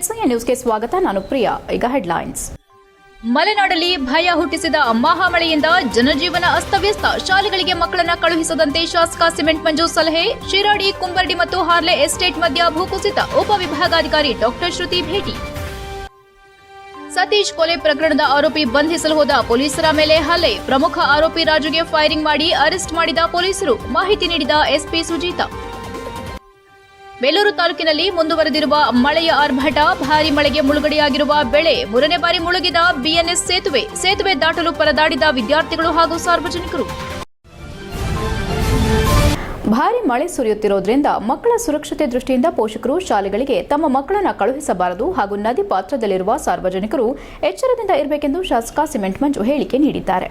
ಹೆಚ್ಐ ನ್ಯೂಸ್ಗೆ ಸ್ವಾಗತ, ನಾನು ಪ್ರಿಯಾ. ಈಗ ಹೆಡ್ಲೈನ್ಸ್ ಮಲೆನಾಡಲ್ಲಿ ಭಯ ಹುಟ್ಟಿಸಿದ ಮಹಾಮಳೆಯಿಂದ ಜನಜೀವನ ಅಸ್ತವ್ಯಸ್ತ. ಶಾಲೆಗಳಿಗೆ ಮಕ್ಕಳನ್ನ ಕಳುಹಿಸದಂತೆ ಶಾಸಕ ಸಿಮೆಂಟ್ ಮಂಜು ಸಲಹೆ. ಶಿರಾಡಿ, ಕುಂಬರ್ಡಿ ಮತ್ತು ಹಾರ್ಲೆ ಎಸ್ಟೇಟ್ ಮಧ್ಯ ಭೂಕುಸಿತ. ಉಪವಿಭಾಗಾಧಿಕಾರಿ ಡಾಕ್ಟರ್ ಶ್ರುತಿ ಭೇಟಿ. ಸತೀಶ್ ಕೊಲೆ ಪ್ರಕರಣದ ಆರೋಪಿ ಬಂಧಿಸಲು ಹೋದ ಪೊಲೀಸರ ಮೇಲೆ ಹಲ್ಲೆ. ಪ್ರಮುಖ ಆರೋಪಿ ರಾಜುಗೆ ಫೈರಿಂಗ್ ಮಾಡಿ ಅರೆಸ್ಟ್ ಮಾಡಿದ ಪೊಲೀಸರು. ಮಾಹಿತಿ ನೀಡಿದ ಎಸ್ಪಿ ಸುಜೀತಾ. ಬೇಲೂರು ತಾಲೂಕಿನಲ್ಲಿ ಮುಂದುವರೆದಿರುವ ಮಳೆಯ ಆರ್ಭಟ, ಭಾರಿ ಮಳೆಗೆ ಮುಳುಗಡೆಯಾಗಿರುವ ಬೆಳೆ ಮೂರನೇ ಬಾರಿ ಮುಳುಗಿದ ಬಿಎನ್ಎಸ್ ಸೇತುವೆ. ಸೇತುವೆ ದಾಟಲು ಪರದಾಡಿದ ವಿದ್ಯಾರ್ಥಿಗಳು ಹಾಗೂ ಸಾರ್ವಜನಿಕರು. ಭಾರಿ ಮಳೆ ಸುರಿಯುತ್ತಿರುವುದರಿಂದ ಮಕ್ಕಳ ಸುರಕ್ಷತೆ ದೃಷ್ಟಿಯಿಂದ ಪೋಷಕರು ಶಾಲೆಗಳಿಗೆ ತಮ್ಮ ಮಕ್ಕಳನ್ನು ಕಳುಹಿಸಬಾರದು ಹಾಗೂ ನದಿ ಪಾತ್ರದಲ್ಲಿರುವ ಸಾರ್ವಜನಿಕರು ಎಚ್ಚರದಿಂದ ಇರಬೇಕೆಂದು ಶಾಸಕ ಸಿಮೆಂಟ್ ಮಂಜು ಹೇಳಿಕೆ ನೀಡಿದ್ದಾರೆ.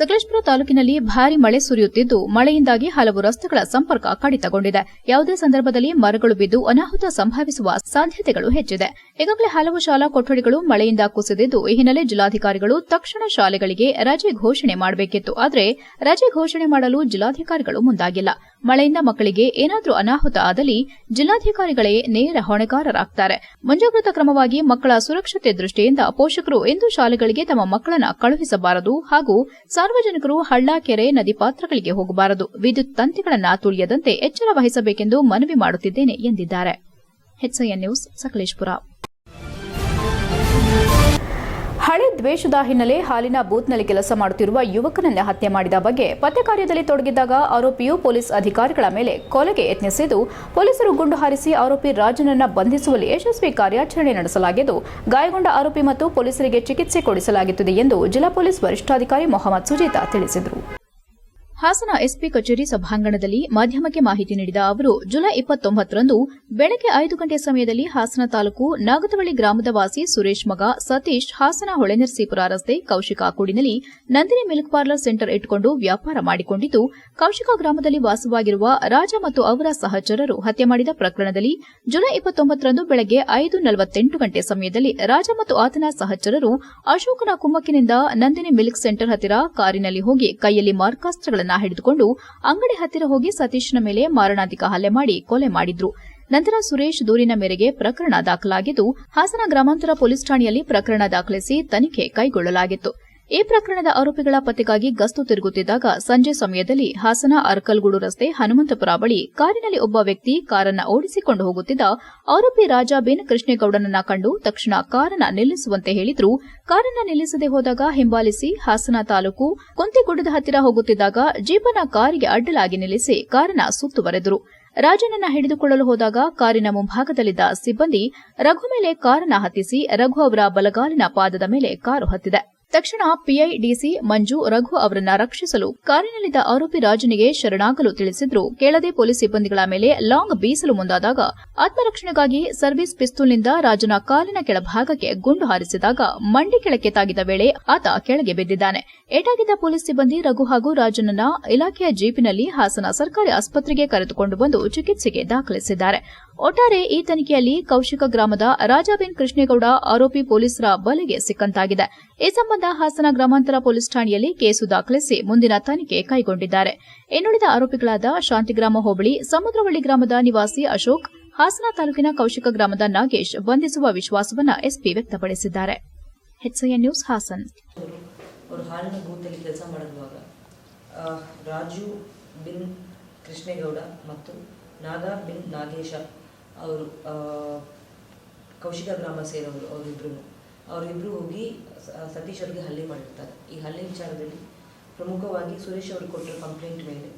ಸಕಲೇಶಪುರ ತಾಲೂಕಿನಲ್ಲಿ ಭಾರಿ ಮಳೆ ಸುರಿಯುತ್ತಿದ್ದು, ಮಳೆಯಿಂದಾಗಿ ಹಲವು ರಸ್ತೆಗಳ ಸಂಪರ್ಕ ಕಡಿತಗೊಂಡಿದೆ. ಯಾವುದೇ ಸಂದರ್ಭದಲ್ಲಿ ಮರಗಳು ಬಿದ್ದು ಅನಾಹುತ ಸಂಭವಿಸುವ ಸಾಧ್ಯತೆಗಳು ಹೆಚ್ಚಿದೆ. ಈಗಾಗಲೇ ಹಲವು ಶಾಲಾ ಕೊಠಡಿಗಳು ಮಳೆಯಿಂದ ಕುಸಿದಿದ್ದು, ಈ ಹಿನ್ನೆಲೆ ಜಿಲ್ಲಾಧಿಕಾರಿಗಳು ತಕ್ಷಣ ಶಾಲೆಗಳಿಗೆ ರಜೆ ಘೋಷಣೆ ಮಾಡಬೇಕಿತ್ತು. ಆದರೆ ರಜೆ ಘೋಷಣೆ ಮಾಡಲು ಜಿಲ್ಲಾಧಿಕಾರಿಗಳು ಮುಂದಾಗಿಲ್ಲ. ಮಳೆಯಿಂದ ಮಕ್ಕಳಿಗೆ ಏನಾದರೂ ಅನಾಹುತ ಆದಲ್ಲಿ ಜಿಲ್ಲಾಧಿಕಾರಿಗಳೇ ನೇರ ಹೊಣೆಗಾರರಾಗ್ತಾರೆ. ಮುಂಜಾಗ್ರತಾ ಕ್ರಮವಾಗಿ ಮಕ್ಕಳ ಸುರಕ್ಷತೆ ದೃಷ್ಟಿಯಿಂದ ಪೋಷಕರು ಎಂದು ಶಾಲೆಗಳಿಗೆ ತಮ್ಮ ಮಕ್ಕಳನ್ನ ಕಳುಹಿಸಬಾರದು ಹಾಗೂ ಸಾರ್ವಜನಿಕರು ಹಳ್ಳ ಕೆರೆ ನದಿ ಪಾತ್ರಗಳಿಗೆ ಹೋಗಬಾರದು. ವಿದ್ಯುತ್ ತಂತಿಗಳನ್ನ ತುಳಿಯದಂತೆ ಎಚ್ಚರ ವಹಿಸಬೇಕೆಂದು ಮನವಿ ಮಾಡುತ್ತಿದ್ದೇನೆ ಎಂದಿದ್ದಾರೆ. HIN news Sakleshpur. ಹಳೆ ದ್ವೇಷದ ಹಿನ್ನೆಲೆ ಹಾಲಿನ ಬೂತ್ನಲ್ಲಿ ಕೆಲಸ ಮಾಡುತ್ತಿರುವ ಯುವಕನನ್ನ ಹತ್ಯೆ ಮಾಡಿದ ಬಗ್ಗೆ ಪತ್ತೆ ಕಾರ್ಯದಲ್ಲಿ ತೊಡಗಿದ್ದಾಗ ಆರೋಪಿಯು ಪೊಲೀಸ್ ಅಧಿಕಾರಿಗಳ ಮೇಲೆ ಕೊಲೆಗೆ ಯತ್ನಿಸಿದ್ದು, ಪೊಲೀಸರು ಗುಂಡು ಹಾರಿಸಿ ಆರೋಪಿ ರಾಜನನ್ನ ಬಂಧಿಸುವಲ್ಲಿ ಯಶಸ್ವಿ ಕಾರ್ಯಾಚರಣೆ ನಡೆಸಲಾಗಿದ್ದು, ಗಾಯಗೊಂಡ ಆರೋಪಿ ಮತ್ತು ಪೊಲೀಸರಿಗೆ ಚಿಕಿತ್ಸೆ ಕೊಡಿಸಲಾಗುತ್ತಿದೆ ಎಂದು ಜಿಲ್ಲಾ ಪೊಲೀಸ್ ವರಿಷ್ಠಾಧಿಕಾರಿ ಮೊಹಮ್ಮದ್ ಸುಜೀತಾ ತಿಳಿಸಿದರು. ಹಾಸನ ಎಸ್ಪಿ ಕಚೇರಿ ಸಭಾಂಗಣದಲ್ಲಿ ಮಾಧ್ಯಮಕ್ಕೆ ಮಾಹಿತಿ ನೀಡಿದ ಅವರು, ಜುಲೈ ಇಪ್ಪತ್ತೊಂಬತ್ತರಂದು ಬೆಳಗ್ಗೆ ಐದು ಗಂಟೆ ಸಮಯದಲ್ಲಿ ಹಾಸನ ತಾಲೂಕು ನಾಗತವಳ್ಳಿ ಗ್ರಾಮದ ವಾಸಿ ಸುರೇಶ್ ಮಗ, ಸತೀಶ್ ಹಾಸನ ಹೊಳೆನರಸೀಪುರ ರಸ್ತೆ ಕೌಶಿಕ ಕೂಡಿನಲ್ಲಿ ನಂದಿನಿ ಮಿಲ್ಕ್ ಪಾರ್ಲರ್ ಸೆಂಟರ್ ಇಟ್ಟುಕೊಂಡು ವ್ಯಾಪಾರ ಮಾಡಿಕೊಂಡಿದ್ದು, ಕೌಶಿಕ ಗ್ರಾಮದಲ್ಲಿ ವಾಸವಾಗಿರುವ ರಾಜ ಮತ್ತು ಅವರ ಸಹಚರರು ಹತ್ಯೆ ಮಾಡಿದ ಪ್ರಕರಣದಲ್ಲಿ ಜುಲೈ ಇಪ್ಪತ್ತೊಂಬತ್ತರಂದು ಬೆಳಗ್ಗೆ ಐದು ನಲವತ್ತೆಂಟು ಗಂಟೆ ಸಮಯದಲ್ಲಿ ರಾಜ ಮತ್ತು ಆತನ ಸಹಚರರು ಅಶೋಕನ ಕುಮ್ಮಕ್ಕಿನಿಂದ ನಂದಿನಿ ಮಿಲ್ಕ್ ಸೆಂಟರ್ ಹತ್ತಿರ ಕಾರಿನಲ್ಲಿ ಹೋಗಿ ಕೈಯಲ್ಲಿ ಮಾರ್ಕಾಸ್ತ್ರಗಳನ್ನು ಹಿಡಿದುಕೊಂಡು ಅಂಗಡಿ ಹತ್ತಿರ ಹೋಗಿ ಸತೀಶ್ನ ಮೇಲೆ ಮಾರಣಾಂತಿಕ ಹಲ್ಲೆ ಮಾಡಿ ಕೊಲೆ ಮಾಡಿದ್ರು. ನಂತರ ಸುರೇಶ್ ದೂರಿನ ಮೇರೆಗೆ ಪ್ರಕರಣ ದಾಖಲಾಗಿದ್ದು ಹಾಸನ ಗ್ರಾಮಾಂತರ ಪೊಲೀಸ್ ಠಾಣೆಯಲ್ಲಿ ಪ್ರಕರಣ ದಾಖಲಿಸಿ ತನಿಖೆ ಕೈಗೊಳ್ಳಲಾಗಿತ್ತು. ಈ ಪ್ರಕರಣದ ಆರೋಪಿಗಳ ಪತ್ತೆಗಾಗಿ ಗಸ್ತು ತಿರುಗುತ್ತಿದ್ದಾಗ ಸಂಜೆ ಸಮಯದಲ್ಲಿ ಹಾಸನ ಅರಕಲ್ಗೂಡು ರಸ್ತೆ ಹನುಮಂತಪುರ ಬಳಿ ಕಾರಿನಲ್ಲಿ ಒಬ್ಬ ವ್ಯಕ್ತಿ ಕಾರನ್ನ ಓಡಿಸಿಕೊಂಡು ಹೋಗುತ್ತಿದ್ದ ಆರೋಪಿ ರಾಜಾ ಬಿನ್ ಕೃಷ್ಣೇಗೌಡನನ್ನ ಕಂಡು ತಕ್ಷಣ ಕಾರನ್ನ ನಿಲ್ಲಿಸುವಂತೆ ಹೇಳಿದ್ರು. ಕಾರನ್ನ ನಿಲ್ಲಿಸದೆ ಹೋದಾಗ ಹಿಂಬಾಲಿಸಿ ಹಾಸನ ತಾಲೂಕು ಕುಂತಿಗುಡ್ಡದ ಹತ್ತಿರ ಹೋಗುತ್ತಿದ್ದಾಗ ಜೀಪನ ಕಾರಿಗೆ ಅಡ್ಡಲಾಗಿ ನಿಲ್ಲಿಸಿ ಕಾರನ್ನ ಸುತ್ತುವರೆದರು ರಾಜನನ್ನ ಹಿಡಿದುಕೊಳ್ಳಲು ಹೋದಾಗ ಕಾರಿನ ಮುಂಭಾಗದಲ್ಲಿದ್ದ ಸಿಬ್ಬಂದಿ ರಘು ಮೇಲೆ ಕಾರನ್ನ ಹತ್ತಿಸಿ ರಘು ಅವರ ಬಲಗಾಲಿನ ಪಾದದ ಮೇಲೆ ಕಾರು ಹತ್ತಿದೆ. ತಕ್ಷಣ ಪಿಐಡಿಸಿ ಮಂಜು ರಘು ಅವರನ್ನ ರಕ್ಷಿಸಲು ಕಾರಿನಲ್ಲಿದ್ದ ಆರೋಪಿ ರಾಜನಿಗೆ ಶರಣಾಗಲು ತಿಳಿಸಿದ್ರು. ಕೇಳದೆ ಪೊಲೀಸ್ ಸಿಬ್ಬಂದಿಗಳ ಮೇಲೆ ಲಾಂಗ್ ಬೀಸಲು ಮುಂದಾದಾಗ ಆತ್ಮರಕ್ಷಣೆಗಾಗಿ ಸರ್ವಿಸ್ ಪಿಸ್ತೂಲ್ನಿಂದ ರಾಜನ ಕಾಲಿನ ಕೆಳಭಾಗಕ್ಕೆ ಗುಂಡು ಹಾರಿಸಿದಾಗ ಮಂಡಿ ಕೆಳಕ್ಕೆ ತಾಗಿದ ವೇಳೆ ಆತ ಕೆಳಗೆ ಬಿದ್ದಿದ್ದಾನೆ. ಏಟಾಗಿದ್ದ ಪೊಲೀಸ್ ಸಿಬ್ಬಂದಿ ರಘು ಹಾಗೂ ರಾಜನನ್ನ ಇಲಾಖೆಯ ಜೀಪಿನಲ್ಲಿ ಹಾಸನ ಸರ್ಕಾರಿ ಆಸ್ಪತ್ರೆಗೆ ಕರೆದುಕೊಂಡು ಬಂದು ಚಿಕಿತ್ಸೆಗೆ ದಾಖಲಿಸಿದ್ದಾರೆ. ಒಟ್ಟಾರೆ ಈ ತನಿಖೆಯಲ್ಲಿ ಕೌಶಿಕ ಗ್ರಾಮದ ರಾಜಾಬೇನ್ ಕೃಷ್ಣೇಗೌಡ ಆರೋಪಿ ಪೊಲೀಸರ ಬಲೆಗೆ ಸಿಕ್ಕಂತಾಗಿದೆ. ಈ ಸಂಬಂಧ ಹಾಸನ ಗ್ರಾಮಾಂತರ ಪೊಲೀಸ್ ಠಾಣೆಯಲ್ಲಿ ಕೇಸು ದಾಖಲಿಸಿ ಮುಂದಿನ ತನಿಖೆ ಕೈಗೊಂಡಿದ್ದಾರೆ. ಇನ್ನುಳಿದ ಆರೋಪಿಗಳಾದ ಶಾಂತಿಗ್ರಾಮ ಹೋಬಳಿ, ಸಮುದ್ರವಳ್ಳಿ ಗ್ರಾಮದ ನಿವಾಸಿ ಅಶೋಕ್, ಹಾಸನ ತಾಲೂಕಿನ ಕೌಶಿಕ ಗ್ರಾಮದ ನಾಗೇಶ್ ಬಂಧಿಸುವ ವಿಶ್ವಾಸವನ್ನು ಎಸ್ಪಿ ವ್ಯಕ್ತಪಡಿಸಿದ್ದಾರೆ. ನ್ಯೂಸ್ ಹಾಸನ್. ರಾಜು ಬಿನ್ ಕೃಷ್ಣೇಗೌಡ ಮತ್ತು ನಾಗಾ ಬಿನ್ ನಾಗೇಶ ಅವರು ಕೌಶಿಕ ಗ್ರಾಮ ಸೇರೋರು ಅವರಿಬ್ಬರು ಅವರಿಬ್ಬರು ಹೋಗಿ ಸತೀಶ್ ಅವರಿಗೆ ಹಲ್ಲೆ ಮಾಡಿರ್ತಾರೆ. ಈ ಹಲ್ಲೆ ವಿಚಾರದಲ್ಲಿ ಪ್ರಮುಖವಾಗಿ ಸುರೇಶ್ ಅವರು ಕೊಟ್ಟಿರೋ ಕಂಪ್ಲೇಂಟ್ ಮೇಲೆ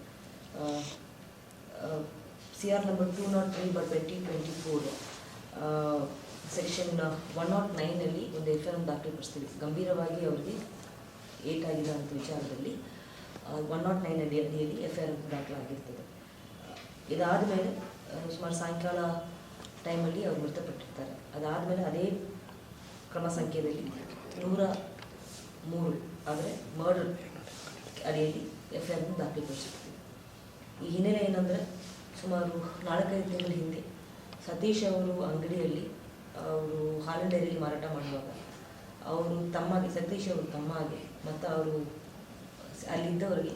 C R number two naught three bar twenty twenty four section one naught ನೈನಲ್ಲಿ ಒಂದು ಎಫ್ ಐ ಆರ್ ದಾಖಲಿಪಡಿಸ್ತೀವಿ ಗಂಭೀರವಾಗಿ ಅವರಿಗೆ ಏಟಾಗಿದೆ ಅಂತ ವಿಚಾರದಲ್ಲಿ ಒನ್ ನಾಟ್ ನೈನ್ ಅಡಿ ಅಡಿಯಲ್ಲಿ ಎಫ್ ಐ ಆರ್ ದಾಖಲಾಗಿರ್ತದೆ. ಇದಾದ ಮೇಲೆ ಸುಮಾರು ಸಾಯಂಕಾಲ ಟೈಮಲ್ಲಿ ಅವರು ಮೃತಪಟ್ಟಿರ್ತಾರೆ. ಅದಾದಮೇಲೆ ಅದೇ ಕ್ರಮ ಸಂಖ್ಯೆಯಲ್ಲಿ ನೂರ ಮೂರು ಆದರೆ ಮರ್ಡರ್ ಅಡಿಯಲ್ಲಿ ಎಫ್ ಐ ಆರ್ನ ದಾಖಲಿಪಡಿಸಿರ್ತೀವಿ ಈ ಹಿನ್ನೆಲೆ ಏನಂದರೆ ಸುಮಾರು ನಾಲ್ಕೈದು ತಿಂಗಳ ಹಿಂದೆ ಸತೀಶ್ ಅವರು ಅಂಗಡಿಯಲ್ಲಿ ಅವರು ಹಾಲಿನ ಡೈರಿಯಲ್ಲಿ ಮಾರಾಟ ಮಾಡುವಾಗ ಅವರು ತಮ್ಮಗೆ, ಸತೀಶ್ ಅವರು ತಮ್ಮಗೆ ಮತ್ತು ಅವರು ಅಲ್ಲಿದ್ದವರಿಗೆ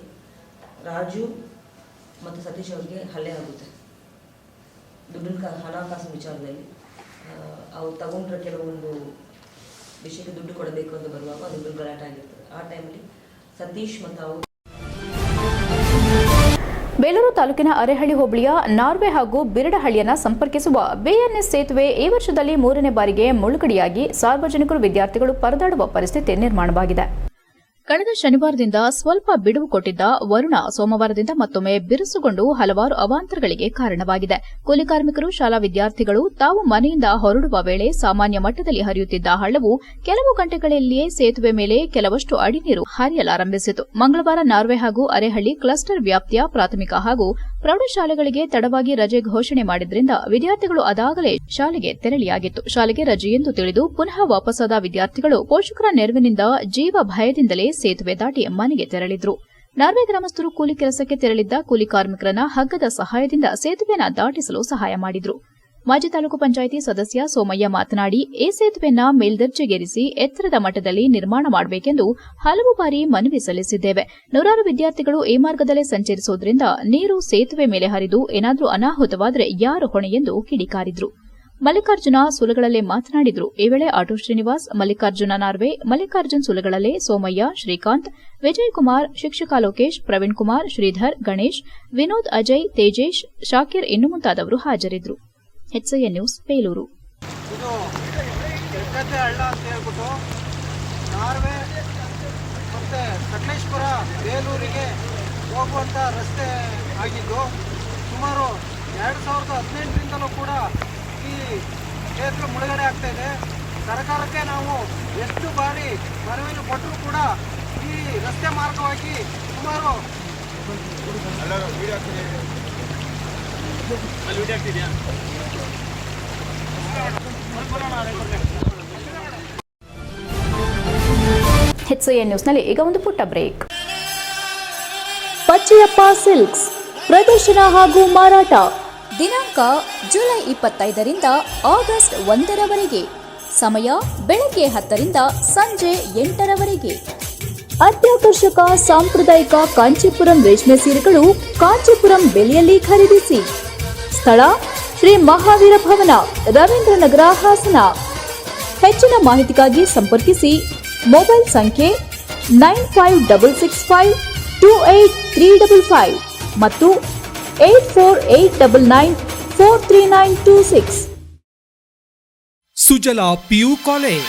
ರಾಜು ಮತ್ತು ಸತೀಶ್ ಅವರಿಗೆ ಹಲ್ಲೆ ಆಗುತ್ತೆ. ದುಡ್ಡಿನ ಹಣಕಾಸಿನ ವಿಚಾರದಲ್ಲಿ ಅವ್ರು ತಗೊಂಡ್ರೆ ಕೆಲವೊಂದು ವಿಷಯಕ್ಕೆ ದುಡ್ಡು ಕೊಡಬೇಕು ಅಂತ ಬರುವಾಗ ಅದಿಬ್ಬರು ಗಲಾಟೆ ಆಗಿರ್ತದೆ. ಆ ಟೈಮಲ್ಲಿ ಸತೀಶ್ ಮತ್ತು ಅವರು ಬೇಲೂರು ತಾಲೂಕಿನ ಅರೆಹಳ್ಳಿ ಹೋಬಳಿಯ ನಾರ್ವೆ ಹಾಗೂ ಬಿರಡಹಳ್ಳಿಯನ್ನು ಸಂಪರ್ಕಿಸುವ ಬಿಎನ್ಎಸ್ ಸೇತುವೆ ಈ ವರ್ಷದಲ್ಲಿ ಮೂರನೇ ಬಾರಿಗೆ ಮುಳುಗಡೆಯಾಗಿ ಸಾರ್ವಜನಿಕರು ವಿದ್ಯಾರ್ಥಿಗಳು ಪರದಾಡುವ ಪರಿಸ್ಥಿತಿ ನಿರ್ಮಾಣವಾಗಿದೆ. ಕಳೆದ ಶನಿವಾರದಿಂದ ಸ್ವಲ್ಪ ಬಿಡುವು ಕೊಟ್ಟಿದ್ದ ವರುಣ ಸೋಮವಾರದಿಂದ ಮತ್ತೊಮ್ಮೆ ಬಿರುಸುಗೊಂಡು ಹಲವಾರು ಅವಾಂತರಗಳಿಗೆ ಕಾರಣವಾಗಿದೆ. ಕೂಲಿ ಕಾರ್ಮಿಕರು, ಶಾಲಾ ವಿದ್ಯಾರ್ಥಿಗಳು ತಾವು ಮನೆಯಿಂದ ಹೊರಡುವ ವೇಳೆ ಸಾಮಾನ್ಯ ಮಟ್ಟದಲ್ಲಿ ಹರಿಯುತ್ತಿದ್ದ ಹಳ್ಳವು ಕೆಲವು ಗಂಟೆಗಳಲ್ಲಿಯೇ ಸೇತುವೆ ಮೇಲೆ ಕೆಲವಷ್ಟು ಅಡಿ ನೀರು ಹರಿಯಲಾರಂಭಿಸಿತು. ಮಂಗಳವಾರ ನಾರ್ವೆ ಹಾಗೂ ಅರೆಹಳ್ಳಿ ಕ್ಲಸ್ಟರ್ ವ್ಯಾಪ್ತಿಯ ಪ್ರಾಥಮಿಕ ಹಾಗೂ ಪ್ರೌಢಶಾಲೆಗಳಿಗೆ ತಡವಾಗಿ ರಜೆ ಘೋಷಣೆ ಮಾಡಿದ್ರಿಂದ ವಿದ್ಯಾರ್ಥಿಗಳು ಅದಾಗಲೇ ಶಾಲೆಗೆ ತೆರಳಿಯಾಗಿತ್ತು. ಶಾಲೆಗೆ ರಜೆ ಎಂದು ತಿಳಿದು ಪುನಃ ವಾಪಸ್ಸಾದ ವಿದ್ಯಾರ್ಥಿಗಳು ಪೋಷಕರ ನೆರವಿನಿಂದ ಜೀವ ಭಯದಿಂದಲೇ ಸೇತುವೆ ದಾಟಿ ಮನೆಗೆ ತೆರಳಿದ್ರು. ನಾರ್ವೆ ಗ್ರಾಮಸ್ಥರು ಕೂಲಿ ಕೆಲಸಕ್ಕೆ ತೆರಳಿದ್ದ ಕೂಲಿ ಕಾರ್ಮಿಕರನ್ನ ಹಗ್ಗದ ಸಹಾಯದಿಂದ ಸೇತುವೆನ ದಾಟಿಸಲು ಸಹಾಯ ಮಾಡಿದ್ರು. ಮಾಜಿ ತಾಲೂಕು ಪಂಚಾಯಿತಿ ಸದಸ್ಯ ಸೋಮಯ್ಯ ಮಾತನಾಡಿ ಈ ಸೇತುವೆನ ಮೇಲ್ದರ್ಜೆಗೇರಿಸಿ ಎತ್ತರದ ಮಟ್ಟದಲ್ಲಿ ನಿರ್ಮಾಣ ಮಾಡಬೇಕೆಂದು ಹಲವು ಬಾರಿ ಮನವಿ ಸಲ್ಲಿಸಿದ್ದೇವೆ. ನೂರಾರು ವಿದ್ಯಾರ್ಥಿಗಳು ಈ ಮಾರ್ಗದಲ್ಲೇ ಸಂಚರಿಸುವುದರಿಂದ ನೀರು ಸೇತುವೆ ಮೇಲೆ ಹರಿದು ಏನಾದರೂ ಅನಾಹುತವಾದರೆ ಯಾರು ಹೊಣೆ ಎಂದು ಕಿಡಿಕಾರಿದ್ರು. ಮಲ್ಲಿಕಾರ್ಜುನ ಸುಲಗಳಲ್ಲೇ ಮಾತನಾಡಿದ್ರು. ಈ ವೇಳೆ ಆಟೋ ಶ್ರೀನಿವಾಸ್, ಮಲ್ಲಿಕಾರ್ಜುನ ನಾರ್ವೆ, ಮಲ್ಲಿಕಾರ್ಜುನ್ ಸುಲಗಳಲ್ಲೇ ಸೋಮಯ್ಯ, ಶ್ರೀಕಾಂತ್ ವಿಜಯ್ ಕುಮಾರ್ ಶಿಕ್ಷಕ ಲೋಕೇಶ್, ಪ್ರವೀಣ್ ಕುಮಾರ್, ಶ್ರೀಧರ್, ಗಣೇಶ್, ವಿನೋದ್ ಅಜಯ್, ತೇಜೇಶ್, ಶಾಕಿರ್ ಇನ್ನು ಮುಂತಾದವರು ಹಾಜರಿದ್ದರು ಎಚ್ಐಎನ್ ನ್ಯೂಸ್ ಬೇಲೂರು. ಇದು ಹಳ್ಳ ಅಂತ ಹೇಳ್ಬಿಟ್ಟು ನಾರ್ವೆ ಮತ್ತು ಸಕಲೇಶ್ಪುರ ಬೇಲೂರಿಗೆ ಹೋಗುವಂಥ ರಸ್ತೆ ಆಗಿದ್ದು ಸುಮಾರು ಎರಡು ಸಾವಿರದ ಹದಿನೆಂಟರಿಂದಲೂ ಕೂಡ ಈ ಕ್ಷೇತ್ರ ಮುಳುಗಡೆ ಆಗ್ತಾ ಇದೆ. ಸರ್ಕಾರಕ್ಕೆ ನಾವು ಎಷ್ಟು ಬಾರಿ ಮನವಿಯನ್ನು ಕೊಟ್ಟರೂ ಕೂಡ ಈ ರಸ್ತೆ ಮಾರ್ಗವಾಗಿ ಸುಮಾರು ಎಚ್ಐಎನ್ ನ್ಯೂಸ್ನಲ್ಲಿ ಈಗ ಒಂದು ಪುಟ್ಟ ಬ್ರೇಕ್. ಪಚ್ಚಯಪ್ಪ ಸಿಲ್ಕ್ಸ್, ಪ್ರದರ್ಶನ ಹಾಗೂ ಮಾರಾಟ. ದಿನಾಂಕ ಜುಲೈ ಇಪ್ಪತ್ತೈದರಿಂದ ಆಗಸ್ಟ್ ಒಂದರವರೆಗೆ. ಸಮಯ ಬೆಳಗ್ಗೆ ಹತ್ತರಿಂದ ಸಂಜೆ ಎಂಟರವರೆಗೆ. ಅತ್ಯಾಕರ್ಷಕ ಸಾಂಪ್ರದಾಯಿಕ ಕಾಂಚೀಪುರಂ ರೇಷ್ಮೆ ಸೀರೆಗಳು ಕಾಂಚೀಪುರಂ ಬೆಲೆಯಲ್ಲಿ ಖರೀದಿಸಿ. ಸ್ಥಳ ಶ್ರೀ ಮಹಾವೀರ ಭವನ, ರವೀಂದ್ರನಗರ ಹಾಸನ. ಹೆಚ್ಚಿನ ಮಾಹಿತಿಗಾಗಿ ಸಂಪರ್ಕಿಸಿ. ಮೊಬೈಲ್ ಸಂಖ್ಯೆ nine five double six five two eight three double five ಮತ್ತು eight four eight double nine four three nine two six. Sujala PU college.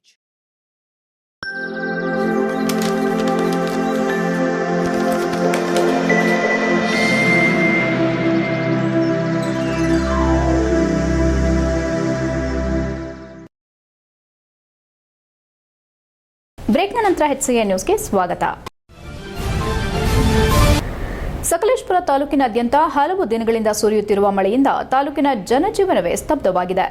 ಬ್ರೇಕ್ನ ನಂತರ ಹೆಚ್ಚಿಗೆ ನ್ಯೂಸ್ಗೆ ಸ್ವಾಗತ. ಸಕಲೇಶ್ಪುರ ತಾಲೂಕಿನಾದ್ಯಂತ ಹಲವು ದಿನಗಳಿಂದ ಸುರಿಯುತ್ತಿರುವ ಮಳೆಯಿಂದ ತಾಲೂಕಿನ ಜನಜೀವನವೇ ಸ್ತಬ್ಧವಾಗಿದೆ.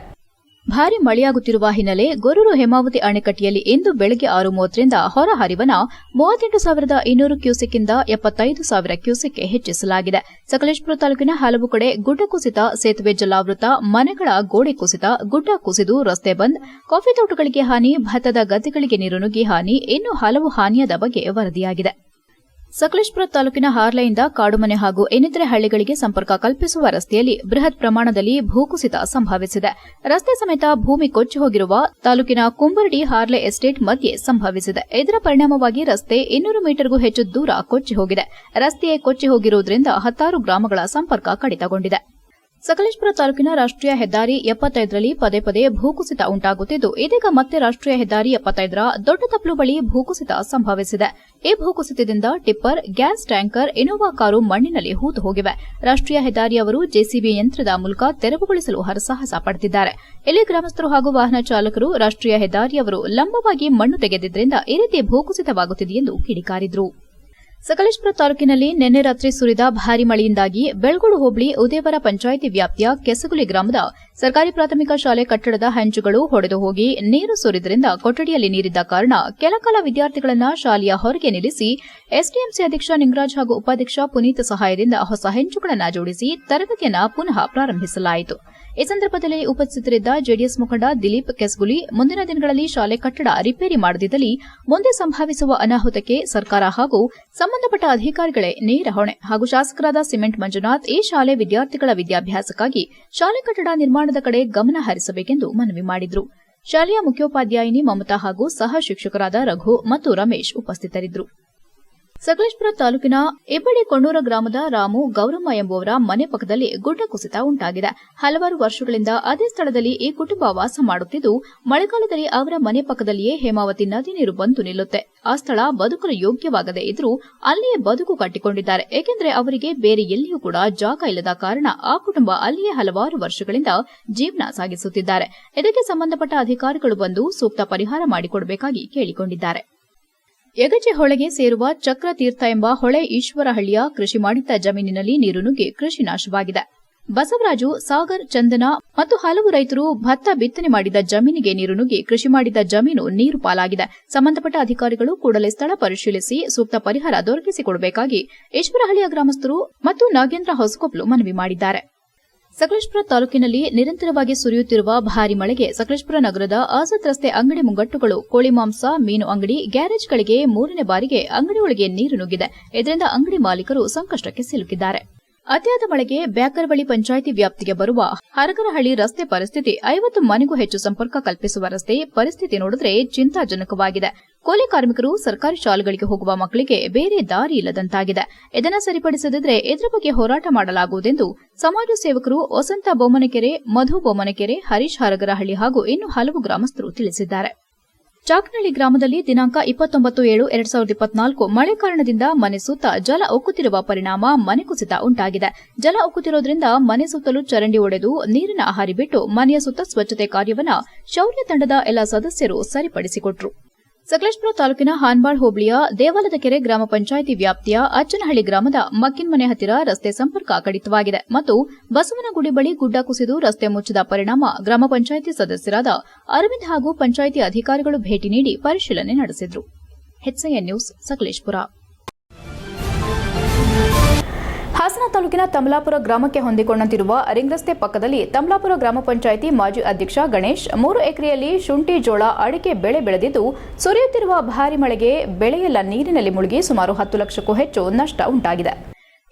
ಭಾರಿ ಮಳೆಯಾಗುತ್ತಿರುವ ಹಿನ್ನೆಲೆ ಗೊರೂರು ಹೇಮಾವತಿ ಅಣೆಕಟ್ಟೆಯಲ್ಲಿ ಇಂದು ಬೆಳಗ್ಗೆ ಆರು ಮೂವತ್ತರಿಂದ ಹೊರಹರಿವನ ಮೂವತ್ತೆಂಟು ಸಾವಿರದ ಇನ್ನೂರು ಕ್ಯೂಸೆಕ್ಕಿಂದ ಎಪ್ಪತ್ತೈದು ಸಾವಿರ ಕ್ಯೂಸೆಕ್ಗೆ ಹೆಚ್ಚಿಸಲಾಗಿದೆ. ಸಕಲೇಶ್ಪುರ ತಾಲೂಕಿನ ಹಲವು ಕಡೆ ಗುಡ್ಡ ಕುಸಿತ, ಸೇತುವೆ ಜಲಾವೃತ, ಮನೆಗಳ ಗೋಡೆ ಕುಸಿತ, ಗುಡ್ಡ ಕುಸಿದು, ರಸ್ತೆ ಬಂದ್, ಕಾಫಿ ತೋಟಗಳಿಗೆ ಹಾನಿ, ಭತ್ತದ ಗದ್ದೆಗಳಿಗೆ ನೀರು ನುಗ್ಗಿ ಹಾನಿ, ಇನ್ನು ಹಲವು ಹಾನಿಯಾದ ಬಗ್ಗೆ ವರದಿಯಾಗಿದೆ. ಸಕಲೇಶ್ಪುರ ತಾಲೂಕಿನ ಹಾರ್ಲೆಯಿಂದ ಕಾಡುಮನೆ ಹಾಗೂ ಇನ್ನಿತರೆ ಹಳ್ಳಿಗಳಿಗೆ ಸಂಪರ್ಕ ಕಲ್ಪಿಸುವ ರಸ್ತೆಯಲ್ಲಿ ಬೃಹತ್ ಪ್ರಮಾಣದಲ್ಲಿ ಭೂಕುಸಿತ ಸಂಭವಿಸಿದೆ. ರಸ್ತೆ ಸಮೇತ ಭೂಮಿ ಕೊಚ್ಚಿ ಹೋಗಿರುವ ತಾಲೂಕಿನ ಕುಂಬರಡಿ ಹಾರ್ಲೆ ಎಸ್ಟೇಟ್ ಮಧ್ಯೆ ಸಂಭವಿಸಿದೆ. ಇದರ ಪರಿಣಾಮವಾಗಿ ರಸ್ತೆ ಇನ್ನೂರು ಮೀಟರ್ಗೂ ಹೆಚ್ಚು ದೂರ ಕೊಚ್ಚಿ ಹೋಗಿದೆ. ರಸ್ತೆಯೇ ಕೊಚ್ಚಿ ಹೋಗಿರುವುದರಿಂದ ಹತ್ತಾರು ಗ್ರಾಮಗಳ ಸಂಪರ್ಕ ಕಡಿತಗೊಂಡಿದೆ. ಸಕಲೇಶ್ಪುರ ತಾಲೂಕಿನ ರಾಷ್ಟ್ರೀಯ ಹೆದ್ದಾರಿ ಎಪ್ಪತ್ತೈದರಲ್ಲಿ ಪದೇ ಪದೇ ಭೂಕುಸಿತ ಉಂಟಾಗುತ್ತಿದ್ದು, ಇದೀಗ ಮತ್ತೆ ರಾಷ್ಟ್ರೀಯ ಹೆದ್ದಾರಿ ಎಪ್ಪತ್ತೈದರ ದೊಡ್ಡ ತಪ್ಪಲು ಬಳಿ ಭೂಕುಸಿತ ಸಂಭವಿಸಿದೆ. ಈ ಭೂಕುಸಿತದಿಂದ tipper, gas tanker, Innova car ಮಣ್ಣಿನಲ್ಲಿ ಹೂತು ಹೋಗಿವೆ. ರಾಷ್ಟ್ರೀಯ ಹೆದ್ದಾರಿಯವರು ಜೆಸಿಬಿ ಯಂತ್ರದ ಮೂಲಕ ತೆರವುಗೊಳಿಸಲು ಹರಸಾಹಸ ಪಡೆದಿದ್ದಾರೆ ಇಲ್ಲಿ ಗ್ರಾಮಸ್ಥರು ಹಾಗೂ ವಾಹನ ಚಾಲಕರು ರಾಷ್ಟ್ರೀಯ ಹೆದ್ದಾರಿಯವರು ಲಂಬವಾಗಿ ಮಣ್ಣು ತೆಗೆದಿದ್ದರಿಂದ ಈ ರೀತಿ ಭೂಕುಸಿತವಾಗುತ್ತಿದೆ ಎಂದು ಕಿಡಿಕಾರಿದ್ರು. ಸಕಲೇಶ್ಪುರ ತಾಲೂಕಿನಲ್ಲಿ ನಿನ್ನೆ ರಾತ್ರಿ ಸುರಿದ ಭಾರೀ ಮಳೆಯಿಂದಾಗಿ ಬೆಳಗೋಡು ಹೋಬಳಿ ಉದೇವರ ಪಂಚಾಯಿತಿ ವ್ಯಾಪ್ತಿಯ ಕೆಸಗುಲಿ ಗ್ರಾಮದ ಸರ್ಕಾರಿ ಪ್ರಾಥಮಿಕ ಶಾಲೆ ಕಟ್ಟಡದ ಹಂಚುಗಳು ಹೊಡೆದು ಹೋಗಿ ನೀರು ಸುರಿದರಿಂದ ಕೊಠಡಿಯಲ್ಲಿ ನೀರಿದ್ದ ಕಾರಣ ಕೆಲಕಾಲ ವಿದ್ಯಾರ್ಥಿಗಳನ್ನು ಶಾಲೆಯ ಹೊರಗೆ ನಿಲ್ಲಿಸಿ ಎಸ್ಡಿಎಂಸಿ ಅಧ್ಯಕ್ಷ ನಿಂಗರಾಜ್ ಹಾಗೂ ಉಪಾಧ್ಯಕ್ಷ ಪುನೀತ್ ಸಹಾಯದಿಂದ ಹೊಸ ಹೆಂಚುಗಳನ್ನು ಜೋಡಿಸಿ ತರಗತಿಯನ್ನು ಪುನಃ ಪ್ರಾರಂಭಿಸಲಾಯಿತು. ಈ ಸಂದರ್ಭದಲ್ಲಿ ಉಪಸ್ಥಿತರಿದ್ದ ಜೆಡಿಎಸ್ ಮುಖಂಡ ದಿಲೀಪ್ ಕೆಸ್ಗುಲಿ, ಮುಂದಿನ ದಿನಗಳಲ್ಲಿ ಶಾಲೆ ಕಟ್ಟಡ ರಿಪೇರಿ ಮಾಡದಿದ್ದಲ್ಲಿ ಮುಂದೆ ಸಂಭವಿಸುವ ಅನಾಹುತಕ್ಕೆ ಸರ್ಕಾರ ಹಾಗೂ ಸಂಬಂಧಪಟ್ಟ ಅಧಿಕಾರಿಗಳೇ ನೇರ ಹೊಣೆ. ಹಾಗೂ ಶಾಸಕರಾದ ಸಿಮೆಂಟ್ ಮಂಜುನಾಥ್ ಈ ಶಾಲೆ ವಿದ್ಯಾರ್ಥಿಗಳ ವಿದ್ಯಾಭ್ಯಾಸಕ್ಕಾಗಿ ಶಾಲೆ ಕಟ್ಟಡ ನಿರ್ಮಾಣದ ಕಡೆ ಗಮನ ಹರಿಸಬೇಕೆಂದು ಮನವಿ ಮಾಡಿದರು. ಶಾಲೆಯ ಮುಖ್ಯೋಪಾಧ್ಯಾಯಿನಿ ಮಮತಾ ಹಾಗೂ ಸಹ ಶಿಕ್ಷಕರಾದ ರಘು ಮತ್ತು ರಮೇಶ್ ಉಪಸ್ಥಿತರಿದ್ದರು. ಸಕಲೇಶ್ಪುರ ತಾಲೂಕಿನ ಇಬ್ಬಡಿ ಕೊಣ್ಣೂರ ಗ್ರಾಮದ ರಾಮು ಗೌರಮ್ಮ ಎಂಬುವರ ಮನೆ ಪಕ್ಕದಲ್ಲಿ ಗುಡ್ಡ ಕುಸಿತ ಉಂಟಾಗಿದೆ. ಹಲವಾರು ವರ್ಷಗಳಿಂದ ಅದೇ ಸ್ಥಳದಲ್ಲಿ ಈ ಕುಟುಂಬ ವಾಸ ಮಾಡುತ್ತಿದ್ದು, ಮಳೆಗಾಲದಲ್ಲಿ ಅವರ ಮನೆ ಪಕ್ಕದಲ್ಲಿಯೇ ಹೇಮಾವತಿ ನದಿ ನೀರು ಬಂದು ನಿಲ್ಲುತ್ತೆ. ಆ ಸ್ಥಳ ಬದುಕಲು ಯೋಗ್ಯವಾಗದೇ ಇದ್ರೂ ಅಲ್ಲಿಯೇ ಬದುಕು ಕಟ್ಟಿಕೊಂಡಿದ್ದಾರೆ. ಏಕೆಂದರೆ ಅವರಿಗೆ ಬೇರೆ ಎಲ್ಲಿಯೂ ಕೂಡ ಜಾಗ ಇಲ್ಲದ ಕಾರಣ ಆ ಕುಟುಂಬ ಅಲ್ಲಿಯೇ ಹಲವಾರು ವರ್ಷಗಳಿಂದ ಜೀವನ ಸಾಗಿಸುತ್ತಿದ್ದಾರೆ. ಇದಕ್ಕೆ ಸಂಬಂಧಪಟ್ಟ ಅಧಿಕಾರಿಗಳು ಬಂದು ಸೂಕ್ತ ಪರಿಹಾರ ಮಾಡಿಕೊಡಬೇಕಾಗಿ ಕೇಳಿಕೊಂಡಿದ್ದಾರೆ. ಯಗಚಿ ಹೊಳೆಗೆ ಸೇರುವ ಚಕ್ರತೀರ್ಥ ಎಂಬ ಹೊಳೆ ಈಶ್ವರಹಳ್ಳಿಯ ಕೃಷಿ ಮಾಡಿದ್ದ ಜಮೀನಿನಲ್ಲಿ ನೀರು ನುಗ್ಗಿ ಕೃಷಿ ನಾಶವಾಗಿದೆ. ಬಸವರಾಜು, ಸಾಗರ್, ಚಂದನ ಮತ್ತು ಹಲವು ರೈತರು ಭತ್ತ ಬಿತ್ತನೆ ಮಾಡಿದ ಜಮೀನಿಗೆ ನೀರು ನುಗ್ಗಿ ಕೃಷಿ ಮಾಡಿದ ಜಮೀನು ನೀರು ಪಾಲಾಗಿದೆ. ಸಂಬಂಧಪಟ್ಟ ಅಧಿಕಾರಿಗಳು ಕೂಡಲೇ ಸ್ಥಳ ಪರಿಶೀಲಿಸಿ ಸೂಕ್ತ ಪರಿಹಾರ ದೊರಕಿಸಿಕೊಡಬೇಕಾಗಿ ಈಶ್ವರಹಳ್ಳಿಯ ಗ್ರಾಮಸ್ಥರು ಮತ್ತು ನಾಗೇಂದ್ರ ಹೊಸಕೊಪ್ಲು ಮನವಿ ಮಾಡಿದ್ದಾರೆ. ಸಕಲೇಶ್ಪುರ ತಾಲೂಕಿನಲ್ಲಿ ನಿರಂತರವಾಗಿ ಸುರಿಯುತ್ತಿರುವ ಭಾರಿ ಮಳೆಗೆ ಸಕಲೇಶ್ಪುರ ನಗರದ ಆಜಾದ್ ರಸ್ತೆ ಅಂಗಡಿ ಮುಂಗಟ್ಟುಗಳು, ಕೋಳಿ ಮಾಂಸ, ಮೀನು ಅಂಗಡಿ, ಗ್ಯಾರೇಜ್ಗಳಿಗೆ ಮೂರನೇ ಬಾರಿಗೆ ಅಂಗಡಿಯೊಳಗೆ ನೀರು ನುಗ್ಗಿದೆ. ಇದರಿಂದ ಅಂಗಡಿ ಮಾಲೀಕರು ಸಂಕಷ್ಟಕ್ಕೆ ಸಿಲುಕಿದ್ದಾರೆ. ಅತಿಯಾದ ಮಳೆಗೆ ಬ್ಯಾಕರಬಳಿ ಪಂಚಾಯಿತಿ ವ್ಯಾಪ್ತಿಗೆ ಬರುವ ಹರಗರಹಳ್ಳಿ ರಸ್ತೆ ಪರಿಸ್ಥಿತಿ ಐವತ್ತು ಮನೆಗೂ ಹೆಚ್ಚು ಸಂಪರ್ಕ ಕಲ್ಪಿಸುವ ರಸ್ತೆ ಪರಿಸ್ಥಿತಿ ನೋಡಿದ್ರೆ ಚಿಂತಾಜನಕವಾಗಿದೆ. ಕೂಲಿ ಕಾರ್ಮಿಕರು ಸರ್ಕಾರಿ ಶಾಲೆಗಳಿಗೆ ಹೋಗುವ ಮಕ್ಕಳಿಗೆ ಬೇರೆ ದಾರಿ ಇಲ್ಲದಂತಾಗಿದೆ. ಇದನ್ನು ಸರಿಪಡಿಸದಿದ್ರೆ ಇದರ ಬಗ್ಗೆ ಹೋರಾಟ ಮಾಡಲಾಗುವುದೆಂದು ಸಮಾಜ ಸೇವಕರು ವಸಂತ ಬೊಮ್ಮನಕೆರೆ, ಮಧು ಬೊಮ್ಮನಕೆರೆ, ಹರೀಶ್ ಹರಗರಹಳ್ಳಿ ಹಾಗೂ ಇನ್ನು ಹಲವು ಗ್ರಾಮಸ್ಥರು ತಿಳಿಸಿದ್ದಾರೆ. ಚಾಕನಹಳ್ಳಿ ಗ್ರಾಮದಲ್ಲಿ ದಿನಾಂಕ ಇಪ್ಪತ್ತೊಂಬತ್ತು ಏಳು ಎರಡ್ ಸಾವಿರದ ಇಪ್ಪತ್ನಾಲ್ಕು ಮಳೆ ಕಾರಣದಿಂದ ಮನೆ ಸುತ್ತ ಜಲ ಉಕ್ಕುತ್ತಿರುವ ಪರಿಣಾಮ ಮನೆ ಕುಸಿತ ಉಂಟಾಗಿದೆ. ಜಲ ಉಕ್ಕುತ್ತಿರುವುದರಿಂದ ಮನೆ ಸುತ್ತಲೂ ಚರಂಡಿ ಒಡೆದು ನೀರಿನ ಹರಿಬಿಟ್ಟು ಮನೆಯ ಸುತ್ತ ಸ್ವಚ್ಛತೆ ಕಾರ್ಯವನ್ನ ಶೌರ್ಯ ತಂಡದ ಎಲ್ಲ ಸದಸ್ಯರು ಸರಿಪಡಿಸಿಕೊಟ್ರು. ಸಕಲೇಶ್ಪುರ ತಾಲೂಕಿನ ಹಾನ್ಬಾಳ್ ಹೋಬಳಿಯ ದೇವಾಲದ ಕೆರೆ ಗ್ರಾಮ ಪಂಚಾಯಿತಿ ವ್ಯಾಪ್ತಿಯ ಅಚ್ಚನಹಳ್ಳಿ ಗ್ರಾಮದ ಮಕ್ಕಿನ್ಮನೆ ಹತ್ತಿರ ರಸ್ತೆ ಸಂಪರ್ಕ ಕಡಿತವಾಗಿದೆ ಮತ್ತು ಬಸವನಗುಡಿ ಬಳಿ ಗುಡ್ಡ ಕುಸಿದು ರಸ್ತೆ ಮುಚ್ಚಿದ ಪರಿಣಾಮ ಗ್ರಾಮ ಪಂಚಾಯಿತಿ ಸದಸ್ಯರಾದ ಅರವಿಂದ್ ಹಾಗೂ ಪಂಚಾಯಿತಿ ಅಧಿಕಾರಿಗಳು ಭೇಟಿ ನೀಡಿ ಪರಿಶೀಲನೆ ನಡೆಸಿದರು. ಹಾಸನ ತಾಲೂಕಿನ ತಮಲಾಪುರ ಗ್ರಾಮಕ್ಕೆ ಹೊಂದಿಕೊಂಡಂತಿರುವ ಅರಿಂಗ್ ರಸ್ತೆ ಪಕ್ಕದಲ್ಲಿ ತಮಲಾಪುರ ಗ್ರಾಮ ಪಂಚಾಯಿತಿ ಮಾಜಿ ಅಧ್ಯಕ್ಷ ಗಣೇಶ್ ಮೂರು ಎಕರೆಯಲ್ಲಿ ಶುಂಠಿ ಜೋಳ ಅಡಿಕೆ ಬೆಳೆ ಬೆಳೆದಿದ್ದು, ಸುರಿಯುತ್ತಿರುವ ಭಾರಿ ಮಳೆಗೆ ಬೆಳೆಯೆಲ್ಲ ನೀರಿನಲ್ಲಿ ಮುಳುಗಿ ಸುಮಾರು ಹತ್ತು ಲಕ್ಷಕ್ಕೂ ಹೆಚ್ಚು ನಷ್ಟ ಉಂಟಾಗಿದೆ.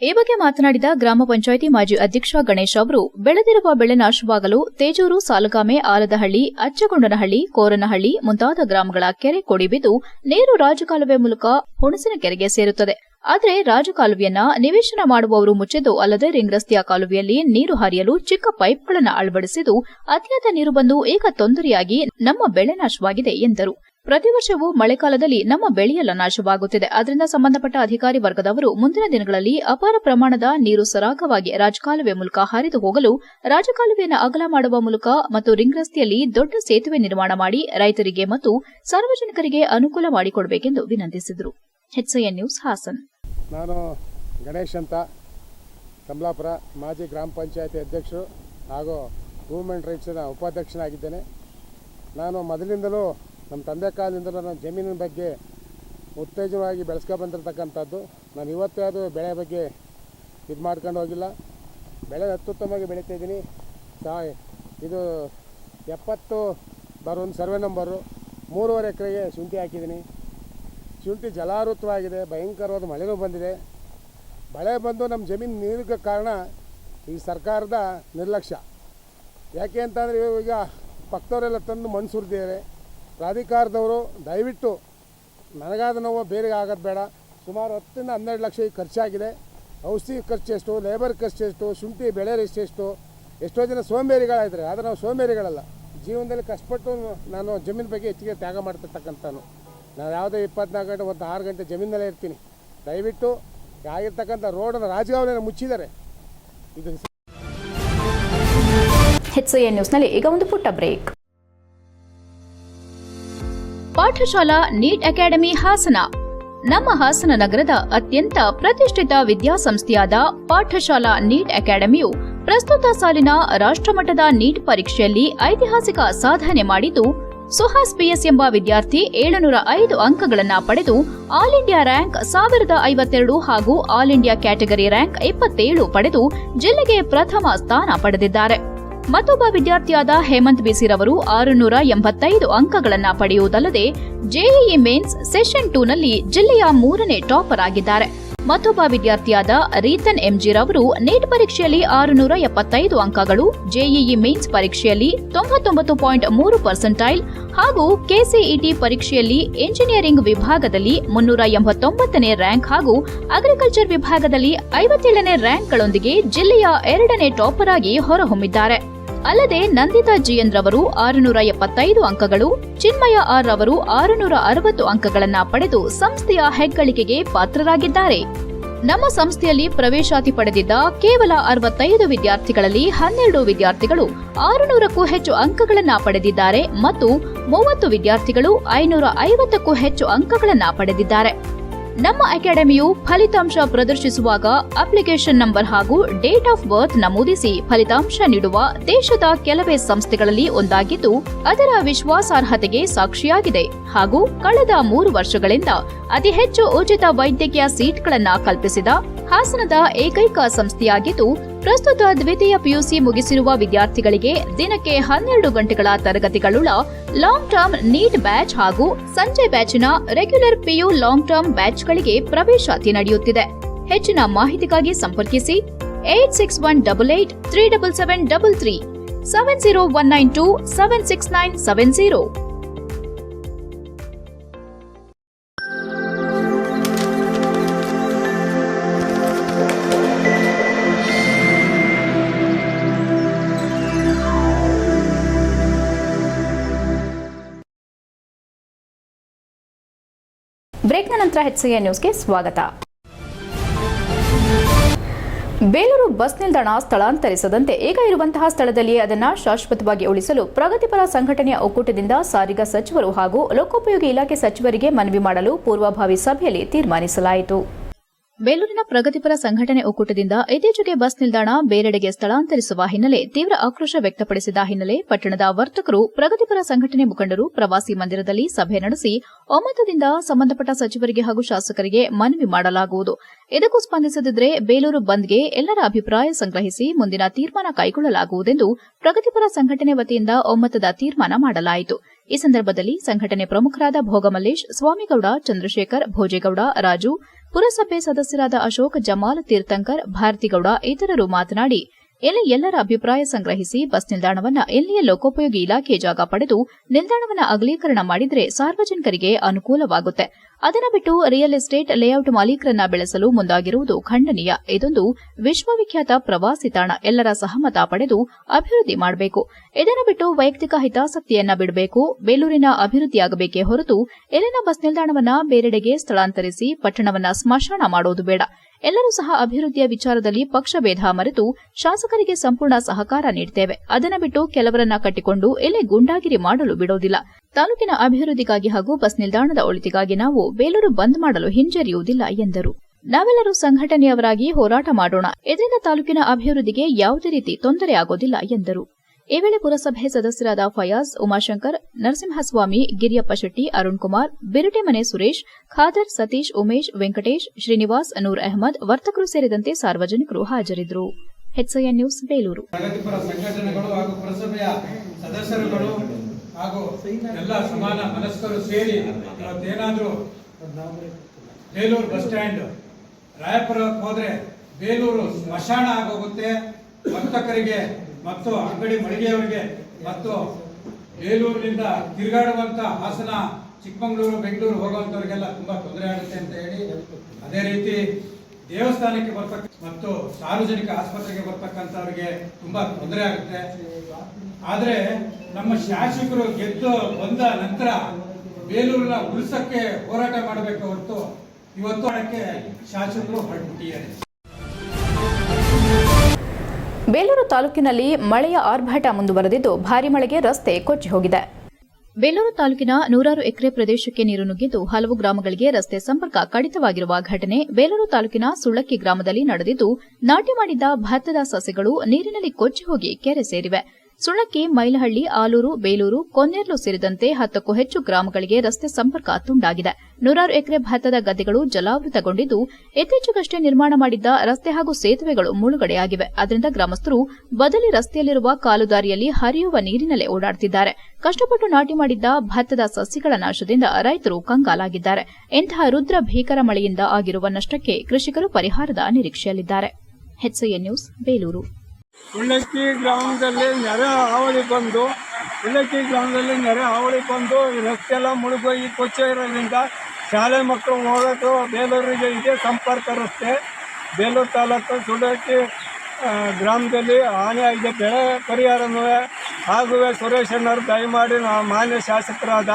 ಈ ಬಗ್ಗೆ ಮಾತನಾಡಿದ ಗ್ರಾಮ ಪಂಚಾಯಿತಿ ಮಾಜಿ ಅಧ್ಯಕ್ಷ ಗಣೇಶ್ ಅವರು, ಬೆಳೆದಿರುವ ಬೆಳೆ ನಾಶವಾಗಲು ತೇಜೂರು, ಸಾಲಗಾಮೆ, ಆಲದಹಳ್ಳಿ, ಅಚ್ಚಗೊಂಡನಹಳ್ಳಿ, ಕೋರನಹಳ್ಳಿ ಮುಂತಾದ ಗ್ರಾಮಗಳ ಕೆರೆ ಕೊಡಿಬಿದ್ದು ನೀರು ರಾಜಕಾಲುವೆ ಮೂಲಕ ಹುಣಸಿನ ಕೆರೆಗೆ ಸೇರುತ್ತದೆ. ಆದರೆ ರಾಜಕಾಲುವೆಯನ್ನ ನಿವೇಶನ ಮಾಡುವವರು ಮುಚ್ಚಿದ್ದು ಅಲ್ಲದೆ ರಿಂಗ್ ರಸ್ತೆಯ ಕಾಲುವೆಯಲ್ಲಿ ನೀರು ಹರಿಯಲು ಚಿಕ್ಕ ಪೈಪ್ಗಳನ್ನು ಅಳವಡಿಸಿದ್ದು ಅತಿಯಾದ ನೀರು ಬಂದು ಏಕ ತೊಂದರೆಯಾಗಿ ನಮ್ಮ ಬೆಳೆ ನಾಶವಾಗಿದೆ ಎಂದರು. ಪ್ರತಿ ವರ್ಷವೂ ಮಳೆಗಾಲದಲ್ಲಿ ನಮ್ಮ ಬೆಳೆಯೆಲ್ಲ ನಾಶವಾಗುತ್ತಿದೆ. ಅದರಿಂದ ಸಂಬಂಧಪಟ್ಟ ಅಧಿಕಾರಿ ವರ್ಗದವರು ಮುಂದಿನ ದಿನಗಳಲ್ಲಿ ಅಪಾರ ಪ್ರಮಾಣದ ನೀರು ಸರಾಗವಾಗಿ ರಾಜಕಾಲುವೆ ಮೂಲಕ ಹರಿದು ಹೋಗಲು ರಾಜಕಾಲುವೆಯನ್ನು ಅಗಲ ಮಾಡುವ ಮೂಲಕ ಮತ್ತು ರಿಂಗ್ ರಸ್ತೆಯಲ್ಲಿ ದೊಡ್ಡ ಸೇತುವೆ ನಿರ್ಮಾಣ ಮಾಡಿ ರೈತರಿಗೆ ಮತ್ತು ಸಾರ್ವಜನಿಕರಿಗೆ ಅನುಕೂಲ ಮಾಡಿಕೊಡಬೇಕೆಂದು ವಿನಂತಿಸಿದರು. HIN news Hassan. ನಾನು ಗಣೇಶ್ ಅಂತ. ಕಮಲಾಪುರ ಮಾಜಿ ಗ್ರಾಮ ಪಂಚಾಯತಿ ಅಧ್ಯಕ್ಷರು ಹಾಗೂ ವುಮೆನ್ ರೈಟ್ಸ್ನ ಉಪಾಧ್ಯಕ್ಷನಾಗಿದ್ದೇನೆ. ನಾನು ಮೊದಲಿಂದಲೂ ನಮ್ಮ ತಂದೆ ಕಾಲದಿಂದಲೂ ನಾನು ಜಮೀನಿನ ಬಗ್ಗೆ ಉತ್ತೇಜವಾಗಿ ಬೆಳೆಸ್ಕೊ ಬಂದಿರತಕ್ಕಂಥದ್ದು ನಾನು ಇವತ್ತೇ ಅದು ಬೆಳೆ ಬಗ್ಗೆ ಇದು ಮಾಡ್ಕೊಂಡು ಹೋಗಿಲ್ಲ. ಬೆಳೆ ಅತ್ಯುತ್ತಮವಾಗಿ ಬೆಳೀತಿದ್ದೀನಿ ಸಾ, ಇದು ಎಪ್ಪತ್ತು ಬರೋ ಒಂದು ಸರ್ವೆ ನಂಬರು. ಮೂರುವರೆ ಎಕರೆಗೆ ಶುಂಠಿ ಹಾಕಿದ್ದೀನಿ. ಶುಂಠಿ ಜಲಾವೃತವಾಗಿದೆ, ಭಯಂಕರವಾದ ಮಳೆನೂ ಬಂದಿದೆ. ಮಳೆ ಬಂದು ನಮ್ಮ ಜಮೀನು ನೀರಿಗೆ ಕಾರಣ ಈ ಸರ್ಕಾರದ ನಿರ್ಲಕ್ಷ್ಯ. ಯಾಕೆ ಅಂತಂದರೆ ಈಗ ಪಕ್ಕದವರೆಲ್ಲ ತಂದು ಮಣ್ಣು ಸುರಿದಿದ್ದಾರೆ. ಪ್ರಾಧಿಕಾರದವರು ದಯವಿಟ್ಟು ನನಗಾದ ನೋವು ಬೇರೆ ಆಗೋದು ಬೇಡ. ಸುಮಾರು ಹತ್ತರಿಂದ ಹನ್ನೆರಡು ಲಕ್ಷ ಈಗ ಖರ್ಚಾಗಿದೆ. ಔಷಧಿ ಖರ್ಚು ಎಷ್ಟು ಲೇಬರ್ ಖರ್ಚು ಎಷ್ಟು, ಶುಂಠಿ ಬೆಳೆ ಎಷ್ಟು, ಎಷ್ಟೋ ಜನ ಸೋಮೇರಿಗಳಾಗಿದ್ದಾರೆ ಆದರೆ ನಾವು ಸೋಮೇರಿಗಳಲ್ಲ ಜೀವನದಲ್ಲಿ ಕಷ್ಟಪಟ್ಟು ನಾನು ಜಮೀನು ಬಗ್ಗೆ ಹೆಚ್ಚಿಗೆ ತ್ಯಾಗ ಮಾಡ್ತಿರ್ತಕ್ಕಂಥನು ನಾನು ಯಾವುದೇ ಇಪ್ಪತ್ನಾಲ್ಕು ಗಂಟೆ ಒಂದು ಆರು ಗಂಟೆ ಜಮೀನಲ್ಲೇ ಇರ್ತೀನಿ. ದಯವಿಟ್ಟು ಆಗಿರ್ತಕ್ಕಂಥ ರೋಡನ್ನು ರಾಜಗಾವಲಿನ ಮುಚ್ಚಿದ್ದಾರೆ. ಇದು ಎನ್ ನ್ಯೂಸ್ನಲ್ಲಿ ಈಗ ಒಂದು ಪುಟ್ಟ break. Pathashala NEET academy Hassan. ನಮ್ಮ ಹಾಸನ ನಗರದ ಅತ್ಯಂತ ಪ್ರತಿಷ್ಠಿತ ವಿದ್ಯಾಸಂಸ್ಥೆಯಾದ ಪಾಠಶಾಲಾ ನೀಟ್ ಅಕಾಡೆಮಿಯು ಪ್ರಸ್ತುತ ಸಾಲಿನ ರಾಷ್ಟ್ರಮಟ್ಟದ ನೀಟ್ ಪರೀಕ್ಷೆಯಲ್ಲಿ ಐತಿಹಾಸಿಕ ಸಾಧನೆ ಮಾಡಿದ್ದು ಸುಹಾಸ್ ಪಿಎಸ್ ಎಂಬ ವಿದ್ಯಾರ್ಥಿ ಏಳುನೂರ ಐದು ಅಂಕಗಳನ್ನು ಪಡೆದು ಆಲ್ ಇಂಡಿಯಾ ರ್ಯಾಂಕ್ ಸಾವಿರದ ಐವತ್ತೆರಡು ಹಾಗೂ ಆಲ್ ಇಂಡಿಯಾ ಕ್ಯಾಟಗರಿ ರ್ಯಾಂಕ್ ಇಪ್ಪತ್ತೇಳು ಪಡೆದು ಜಿಲ್ಲೆಗೆ ಪ್ರಥಮ ಸ್ಥಾನ ಪಡೆದಿದ್ದಾರೆ. ಮತ್ತೊಬ್ಬ ವಿದ್ಯಾರ್ಥಿಯಾದ ಹೇಮಂತ್ ಬಿಸಿರವರು ಆರುನೂರ ಎಂಬತ್ತೈದು ಅಂಕಗಳನ್ನು ಪಡೆಯುವುದಲ್ಲದೆ ಜೆಇಇ ಮೇನ್ಸ್ ಸೆಷನ್ ಟೂನಲ್ಲಿ ಜಿಲ್ಲೆಯ ಮೂರನೇ ಟಾಪರ್ ಆಗಿದ್ದಾರೆ. ಮತ್ತೊಬ್ಬ ವಿದ್ಯಾರ್ಥಿಯಾದ ರೀತನ್ ಎಂಜಿರವರು ನೀಟ್ ಪರೀಕ್ಷೆಯಲ್ಲಿ ಆರುನೂರ ಎಪ್ಪತ್ತೈದು ಅಂಕಗಳು, ಜೆಇಇ ಮೇನ್ಸ್ ಪರೀಕ್ಷೆಯಲ್ಲಿ ತೊಂಬತ್ತೊಂಬತ್ತು ಪಾಯಿಂಟ್ ಮೂರು ಪರ್ಸೆಂಟೈಲ್ ಹಾಗೂ ಕೆಸಿಇಟಿ ಪರೀಕ್ಷೆಯಲ್ಲಿ ಇಂಜಿನಿಯರಿಂಗ್ ವಿಭಾಗದಲ್ಲಿ ಮುನ್ನೂರ ಎಂಬತ್ತೊಂಬತ್ತನೇ ರ್ಯಾಂಕ್ ಹಾಗೂ ಅಗ್ರಿಕಲ್ಚರ್ ವಿಭಾಗದಲ್ಲಿ ಐವತ್ತೇಳನೇ ರ್ಯಾಂಕ್ಗಳೊಂದಿಗೆ ಜಿಲ್ಲೆಯ ಎರಡನೇ ಟಾಪರ್ ಆಗಿ ಹೊರಹೊಮ್ಮಿದ್ದಾರೆ. ಅಲ್ಲದೆ ನಂದಿತಾ ಜಿಎನ್ ರವರು ಆರುನೂರ ಎಪ್ಪತ್ತೈದು ಅಂಕಗಳು, ಚಿನ್ಮಯ ಆರ್ ರವರು ಆರುನೂರ ಅರವತ್ತು ಅಂಕಗಳನ್ನ ಪಡೆದು ಸಂಸ್ಥೆಯ ಹೆಗ್ಗಳಿಕೆಗೆ ಪಾತ್ರರಾಗಿದ್ದಾರೆ. ನಮ್ಮ ಸಂಸ್ಥೆಯಲ್ಲಿ ಪ್ರವೇಶಾತಿ ಪಡೆದಿದ್ದ ಕೇವಲ ಅರವತ್ತೈದು ವಿದ್ಯಾರ್ಥಿಗಳಲ್ಲಿ ಹನ್ನೆರಡು ವಿದ್ಯಾರ್ಥಿಗಳು ಆರುನೂರಕ್ಕೂ ಹೆಚ್ಚು ಅಂಕಗಳನ್ನು ಪಡೆದಿದ್ದಾರೆ ಮತ್ತು ಮೂವತ್ತು ವಿದ್ಯಾರ್ಥಿಗಳು ಐನೂರ ಐವತ್ತಕ್ಕೂ ಹೆಚ್ಚು ಅಂಕಗಳನ್ನು ಪಡೆದಿದ್ದಾರೆ. ನಮ್ಮ ಅಕಾಡೆಮಿಯು ಫಲಿತಾಂಶ ಪ್ರದರ್ಶಿಸುವಾಗ ಅಪ್ಲಿಕೇಶನ್ ನಂಬರ್ ಹಾಗೂ ಡೇಟ್ ಆಫ್ ಬರ್ತ್ ನಮೂದಿಸಿ ಫಲಿತಾಂಶ ನೀಡುವ ದೇಶದ ಕೆಲವೇ ಸಂಸ್ಥೆಗಳಲ್ಲಿ ಒಂದಾಗಿದ್ದು, ಅದರ ವಿಶ್ವಾಸಾರ್ಹತೆಗೆ ಸಾಕ್ಷಿಯಾಗಿದೆ. ಹಾಗೂ ಕಳೆದ ಮೂರು ವರ್ಷಗಳಿಂದ ಅತಿ ಹೆಚ್ಚು ಉಚಿತ ವೈದ್ಯಕೀಯ ಸೀಟ್ಗಳನ್ನು ಕಲ್ಪಿಸಿದ ಹಾಸನದ ಏಕೈಕ ಸಂಸ್ಥೆಯಾಗಿದ್ದು ಪ್ರಸ್ತುತ ದ್ವಿತೀಯ ಪಿಯುಸಿ ಮುಗಿಸಿರುವ ವಿದ್ಯಾರ್ಥಿಗಳಿಗೆ ದಿನಕ್ಕೆ ಹನ್ನೆರಡು ಗಂಟೆಗಳ ತರಗತಿಗಳುಳ್ಳ ಲಾಂಗ್ ಟರ್ಮ್ ನೀಟ್ ಬ್ಯಾಚ್ ಹಾಗೂ ಸಂಜೆ ಬ್ಯಾಚಿನ ರೆಗ್ಯುಲರ್ ಪಿಯು ಲಾಂಗ್ ಟರ್ಮ್ ಬ್ಯಾಚ್ಗಳಿಗೆ ಪ್ರವೇಶಾತಿ ನಡೆಯುತ್ತಿದೆ. ಹೆಚ್ಚಿನ ಮಾಹಿತಿಗಾಗಿ ಸಂಪರ್ಕಿಸಿ eight six one double eight three double seven double three seven zero one nine two seven six nine seven zero ನಂತರ ಹೆಚ್ಚಿಗೆ ನ್ಯೂಸ್ಗೆ ಸ್ವಾಗತ. ಬೇಲೂರು ಬಸ್ ನಿಲ್ದಾಣ ಸ್ಥಳಾಂತರಿಸದಂತೆ ಈಗ ಇರುವಂತಹ ಸ್ಥಳದಲ್ಲಿಯೇ ಅದನ್ನು ಶಾಶ್ವತವಾಗಿ ಉಳಿಸಲು ಪ್ರಗತಿಪರ ಸಂಘಟನೆಯ ಒಕ್ಕೂಟದಿಂದ ಸಾರಿಗೆ ಸಚಿವರು ಹಾಗೂ ಲೋಕೋಪಯೋಗಿ ಇಲಾಖೆ ಸಚಿವರಿಗೆ ಮನವಿ ಮಾಡಲು ಪೂರ್ವಭಾವಿ ಸಭೆಯಲ್ಲಿ ತೀರ್ಮಾನಿಸಲಾಯಿತು. ಬೇಲೂರಿನ ಪ್ರಗತಿಪರ ಸಂಘಟನೆ ಒಕ್ಕೂಟದಿಂದ ಇತ್ತೀಚೆಗೆ ಬಸ್ ನಿಲ್ದಾಣ ಬೇರೆಡೆಗೆ ಸ್ಥಳಾಂತರಿಸುವ ಹಿನ್ನೆಲೆ ತೀವ್ರ ಆಕ್ರೋಶ ವ್ಯಕ್ತಪಡಿಸಿದ ಹಿನ್ನೆಲೆ ಪಟ್ಟಣದ ವರ್ತಕರು ಪ್ರಗತಿಪರ ಸಂಘಟನೆ ಮುಖಂಡರು ಪ್ರವಾಸಿ ಮಂದಿರದಲ್ಲಿ ಸಭೆ ನಡೆಸಿ ಒಮ್ಮತದಿಂದ ಸಂಬಂಧಪಟ್ಟ ಸಚಿವರಿಗೆ ಹಾಗೂ ಶಾಸಕರಿಗೆ ಮನವಿ ಮಾಡಲಾಗುವುದು. ಇದಕ್ಕೂ ಸ್ಪಂದಿಸದಿದ್ದರೆ ಬೇಲೂರು ಬಂದ್ಗೆ ಎಲ್ಲರ ಅಭಿಪ್ರಾಯ ಸಂಗ್ರಹಿಸಿ ಮುಂದಿನ ತೀರ್ಮಾನ ಕೈಗೊಳ್ಳಲಾಗುವುದೆಂದು ಪ್ರಗತಿಪರ ಸಂಘಟನೆ ವತಿಯಿಂದ ಒಮ್ಮತದ ತೀರ್ಮಾನ ಮಾಡಲಾಯಿತು. ಈ ಸಂದರ್ಭದಲ್ಲಿ ಸಂಘಟನೆ ಪ್ರಮುಖರಾದ ಭೋಗಮಲ್ಲೇಶ್, ಸ್ವಾಮಿಗೌಡ, ಚಂದ್ರಶೇಖರ್, ಭೋಜೇಗೌಡ, ರಾಜು ಪುರಸಭೆ ಸದಸ್ಯರಾದ ಅಶೋಕ್ ಜಮಾಲ್ ತೀರ್ಥಂಕರ್ ಭಾರತಿಗೌಡ ಇತರರು ಮಾತನಾಡಿ, ಇಲ್ಲಿ ಎಲ್ಲರ ಅಭಿಪ್ರಾಯ ಸಂಗ್ರಹಿಸಿ ಬಸ್ ನಿಲ್ದಾಣವನ್ನು ಇಲ್ಲಿಯ ಲೋಕೋಪಯೋಗಿ ಇಲಾಖೆ ಜಾಗ ಪಡೆದು ನಿಲ್ದಾಣವನ್ನ ಅಗಲೀಕರಣ ಮಾಡಿದರೆ ಸಾರ್ವಜನಿಕರಿಗೆ ಅನುಕೂಲವಾಗುತ್ತೆ. ಅದನ್ನು ಬಿಟ್ಟು ರಿಯಲ್ ಎಸ್ಟೇಟ್ ಲೇಔಟ್ ಮಾಲೀಕರನ್ನ ಬೆಳೆಸಲು ಮುಂದಾಗಿರುವುದು ಖಂಡನೀಯ. ಇದೊಂದು ವಿಶ್ವವಿಖ್ಯಾತ ಪ್ರವಾಸಿ ತಾಣ. ಎಲ್ಲರ ಸಹಮತ ಪಡೆದು ಅಭಿವೃದ್ಧಿ ಮಾಡಬೇಕು. ಇದನ್ನು ಬಿಟ್ಟು ವೈಯಕ್ತಿಕ ಹಿತಾಸಕ್ತಿಯನ್ನ ಬಿಡಬೇಕು. ಬೇಲೂರಿನ ಅಭಿವೃದ್ಧಿಯಾಗಬೇಕೇ ಹೊರತು ಎಲ್ಲಿನ ಬಸ್ ನಿಲ್ದಾಣವನ್ನ ಬೇರೆಡೆಗೆ ಸ್ಥಳಾಂತರಿಸಿ ಪಟ್ಟಣವನ್ನ ಸ್ಮಶಾನ ಮಾಡೋದು ಬೇಡ. ಎಲ್ಲರೂ ಸಹ ಅಭಿವೃದ್ಧಿಯ ವಿಚಾರದಲ್ಲಿ ಪಕ್ಷಭೇದ ಮರೆತು ಶಾಸಕರಿಗೆ ಸಂಪೂರ್ಣ ಸಹಕಾರ ನೀಡುತ್ತೇವೆ ಅದನ್ನು ಬಿಟ್ಟು ಕೆಲವರನ್ನ ಕಟ್ಟಿಕೊಂಡು ಎಲೆ ಗುಂಡಾಗಿರಿ ಮಾಡಲು ಬಿಡೋದಿಲ್ಲ. ತಾಲೂಕಿನ ಅಭಿವೃದ್ಧಿಗಾಗಿ ಹಾಗೂ ಬಸ್ ನಿಲ್ದಾಣದ ಒಳಿತಿಗಾಗಿ ನಾವು ಬೇಲೂರು ಬಂದ್ ಮಾಡಲು ಹಿಂಜರಿಯುವುದಿಲ್ಲ ಎಂದರು. ನಾವೆಲ್ಲರೂ ಸಂಘಟನೆಯವರಾಗಿ ಹೋರಾಟ ಮಾಡೋಣ. ಇದರಿಂದ ತಾಲೂಕಿನ ಅಭಿವೃದ್ಧಿಗೆ ಯಾವುದೇ ರೀತಿ ತೊಂದರೆ ಆಗೋದಿಲ್ಲ ಎಂದರು. ಈ ವೇಳೆ ಪುರಸಭೆ ಸದಸ್ಯರಾದ ಫಯಾಜ್ ಉಮಾಶಂಕರ್, ನರಸಿಂಹಸ್ವಾಮಿ, ಗಿರಿಯಪ್ಪ ಶೆಟ್ಟಿ, ಅರುಣ್ ಕುಮಾರ್ ಬಿರಟೆಮನೆ ಸುರೇಶ್, ಖಾದರ್ ಸತೀಶ್, ಉಮೇಶ್ ವೆಂಕಟೇಶ್, ಶ್ರೀನಿವಾಸ್ ನೂರ್ ಅಹಮದ್ ವರ್ತಕರು ಸೇರಿದಂತೆ ಸಾರ್ವಜನಿಕರು ಹಾಜರಿದ್ದರು. ನ್ಯೂಸ್, ಬೇಲೂರು. ಸಂಘಟನೆಗಳು ಹಾಗೂ ಪುರಸಭೆಯ ಸದಸ್ಯರುಗಳು ಹಾಗೂ ಸಮಾನ ಮನಸ್ಕರು ಸೇರಿ ಬೇಲೂರು ಬಸ್ ರಾಯಪುರಕ್ಕೆ ಹೋದ್ರೆ ಬೇಲೂರು ಸ್ಮಶಾನ ಆಗೋಗುತ್ತೆ, ವರ್ತಕರಿಗೆ ಮತ್ತು ಅಂಗಡಿ ಮಳಿಗೆಯವರಿಗೆ ಮತ್ತು ಬೇಲೂರಿನಿಂದ ತಿರುಗಾಡುವಂತ ಹಾಸನ ಚಿಕ್ಕಮಗಳೂರು, ಬೆಂಗಳೂರು ಹೋಗುವಂತವರಿಗೆಲ್ಲ ತುಂಬಾ ತೊಂದರೆ ಆಗುತ್ತೆ ಅಂತ ಹೇಳಿ ಅದೇ ರೀತಿ ದೇವಸ್ಥಾನಕ್ಕೆ ಬರ್ತಕ್ಕ ಮತ್ತು ಸಾರ್ವಜನಿಕ ಆಸ್ಪತ್ರೆಗೆ ಬರ್ತಕ್ಕಂಥವ್ರಿಗೆ ತುಂಬಾ ತೊಂದರೆ ಆಗುತ್ತೆ. ಆದ್ರೆ ನಮ್ಮ ಶಾಸಕರು ಗೆದ್ದು ಬಂದ ನಂತರ ಬೇಲೂರಿನ ಉಳಿಸಕ್ಕೆ ಹೋರಾಟ ಮಾಡಬೇಕು ಹೊರತು ಇವತ್ತು ಶಾಸಕರು ಹೊರಟಿದ್ದಾರೆ ಬೇಲೂರು ತಾಲೂಕಿನಲ್ಲಿ ಮಳೆಯ ಆರ್ಭಟ ಮುಂದುವರೆದಿದ್ದು ಭಾರಿ ಮಳೆಗೆ ರಸ್ತೆ ಕೊಚ್ಚಿ ಹೋಗಿದೆ. ಬೇಲೂರು ತಾಲೂಕಿನ ನೂರಾರು ಎಕರೆ ಪ್ರದೇಶಕ್ಕೆ ನೀರು ನುಗ್ಗಿದ್ದು ಹಲವು ಗ್ರಾಮಗಳಿಗೆ ರಸ್ತೆ ಸಂಪರ್ಕ ಕಡಿತವಾಗಿರುವ ಘಟನೆ ಬೇಲೂರು ತಾಲೂಕಿನ ಸುಳ್ಳಕ್ಕಿ ಗ್ರಾಮದಲ್ಲಿ ನಡೆದಿದ್ದು, ನಾಟಿ ಮಾಡಿದ್ದ ಭತ್ತದ ಸಸಿಗಳು ನೀರಿನಲ್ಲಿ ಕೊಚ್ಚಿ ಹೋಗಿ ಕೆರೆ ಸೇರಿವೆ. ಸುಳ್ಳಕ್ಕಿ ಮೈಲಹಳ್ಳಿ, ಆಲೂರು, ಬೇಲೂರು, ಕೊನ್ನೇರ್ಲು ಸೇರಿದಂತೆ ಹತ್ತಕ್ಕೂ ಹೆಚ್ಚು ಗ್ರಾಮಗಳಿಗೆ ರಸ್ತೆ ಸಂಪರ್ಕ ತುಂಡಾಗಿದೆ. ನೂರಾರು ಎಕರೆ ಭತ್ತದ ಗದ್ದೆಗಳು ಜಲಾವೃತಗೊಂಡಿದ್ದು ಇತ್ತೀಚೆಗಷ್ಟೇ ನಿರ್ಮಾಣ ಮಾಡಿದ್ದ ರಸ್ತೆ ಹಾಗೂ ಸೇತುವೆಗಳು ಮುಳುಗಡೆಯಾಗಿವೆ. ಅದರಿಂದ ಗ್ರಾಮಸ್ಥರು ಬದಲಿ ರಸ್ತೆಯಲ್ಲಿರುವ ಕಾಲುದಾರಿಯಲ್ಲಿ ಹರಿಯುವ ನೀರಿನಲ್ಲೇ ಓಡಾಡುತ್ತಿದ್ದಾರೆ. ಕಷ್ಟಪಟ್ಟು ನಾಟಿ ಮಾಡಿದ್ದ ಭತ್ತದ ಸಸಿಗಳ ನಾಶದಿಂದ ರೈತರು ಕಂಗಾಲಾಗಿದ್ದಾರೆ. ಇಂತಹ ರುದ್ರ ಭೀಕರ ಮಳೆಯಿಂದ ಆಗಿರುವ ನಷ್ಟಕ್ಕೆ ಕೃಷಿಕರು ಪರಿಹಾರದ ನಿರೀಕ್ಷೆಯಲ್ಲಿದ್ದಾರೆ. ನ್ಯೂಸ್ ಬೇಲೂರು ಉಳ್ಳಕ್ಕಿ ಗ್ರಾಮದಲ್ಲಿ ನೆರೆ ಹಾವಳಿ ಬಂದು ಉಳ್ಳಕ್ಕಿ ಗ್ರಾಮದಲ್ಲಿ ನೆರೆ ಹಾವಳಿ ಬಂದು ರಸ್ತೆ ಎಲ್ಲ ಮುಳುಗೋಗಿ ಕೊಚ್ಚೆ ಇರೋದ್ರಿಂದ ಶಾಲೆ ಮಕ್ಕಳು ಹೋಗೋದು ಬೇಲೂರಿಗೆ ಇದೇ ಸಂಪರ್ಕ ರಸ್ತೆ. ಬೇಲೂರು ತಾಲೂಕು ಸುಳ್ಳಕ್ಕಿ ಗ್ರಾಮದಲ್ಲಿ ಹಾನಿ ಆಗಿದೆ ಬೆಳೆ ಪರಿಹಾರನೂ ಹಾಗೂ ಸುರೇಶಣ್ಣವರು ದಯಮಾಡಿ ನಾವು ಮಾನ್ಯ ಶಾಸಕರಾದ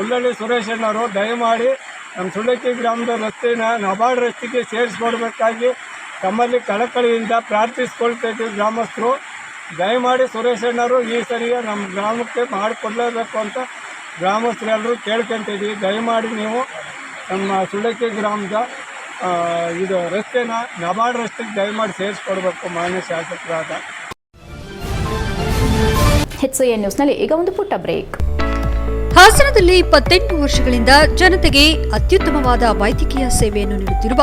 ಉಳ್ಳಳ್ಳಿ ಸುರೇಶಣ್ಣವರು ದಯಮಾಡಿ ನಮ್ಮ ಸುಳ್ಳಕ್ಕಿ ಗ್ರಾಮದ ರಸ್ತೆನ ನಬಾರ್ಡ್ ರಸ್ತೆಗೆ ಸೇರಿಸ್ಕೊಡ್ಬೇಕಾಗಿ ತಮ್ಮಲ್ಲಿ ಕಳಕಳಿಯಿಂದ ಪ್ರಾರ್ಥಿಸ್ಕೊಳ್ತಾ ಇದ್ದೀವಿ ಗ್ರಾಮಸ್ಥರು. ದಯಮಾಡಿ ಸುರೇಶಣ್ಣವರು ಈ ಸರಿಯ ನಮ್ಮ ಗ್ರಾಮಕ್ಕೆ ಮಾಡಿಕೊಡ್ಲೇಬೇಕು ಅಂತ ಗ್ರಾಮಸ್ಥರೆಲ್ಲರೂ ಕೇಳ್ಕೊಂತಿದ್ದೀವಿ ದಯಮಾಡಿ ನೀವು ನಮ್ಮ ಸುಳ್ಳಕೆ ಗ್ರಾಮದ ಇದು ರಸ್ತೆನ ನಬಾರ್ಡ್ ರಸ್ತೆಗೆ ದಯಮಾಡಿ ಸೇರಿಸ್ಕೊಡ್ಬೇಕು ಮಾನ್ಯ ಶಾಸಕರಾದ. ಎಚ್ಸಿಎನ್ ನ್ಯೂಸ್ನಲ್ಲಿ ಈಗ ಒಂದು ಪುಟ್ಟ ಬ್ರೇಕ್. ಹಾಸನದಲ್ಲಿ ಇಪ್ಪತ್ತೆಂಟು ವರ್ಷಗಳಿಂದ ಜನತೆಗೆ ಅತ್ಯುತ್ತಮವಾದ ವೈದ್ಯಕೀಯ ಸೇವೆಯನ್ನು ನೀಡುತ್ತಿರುವ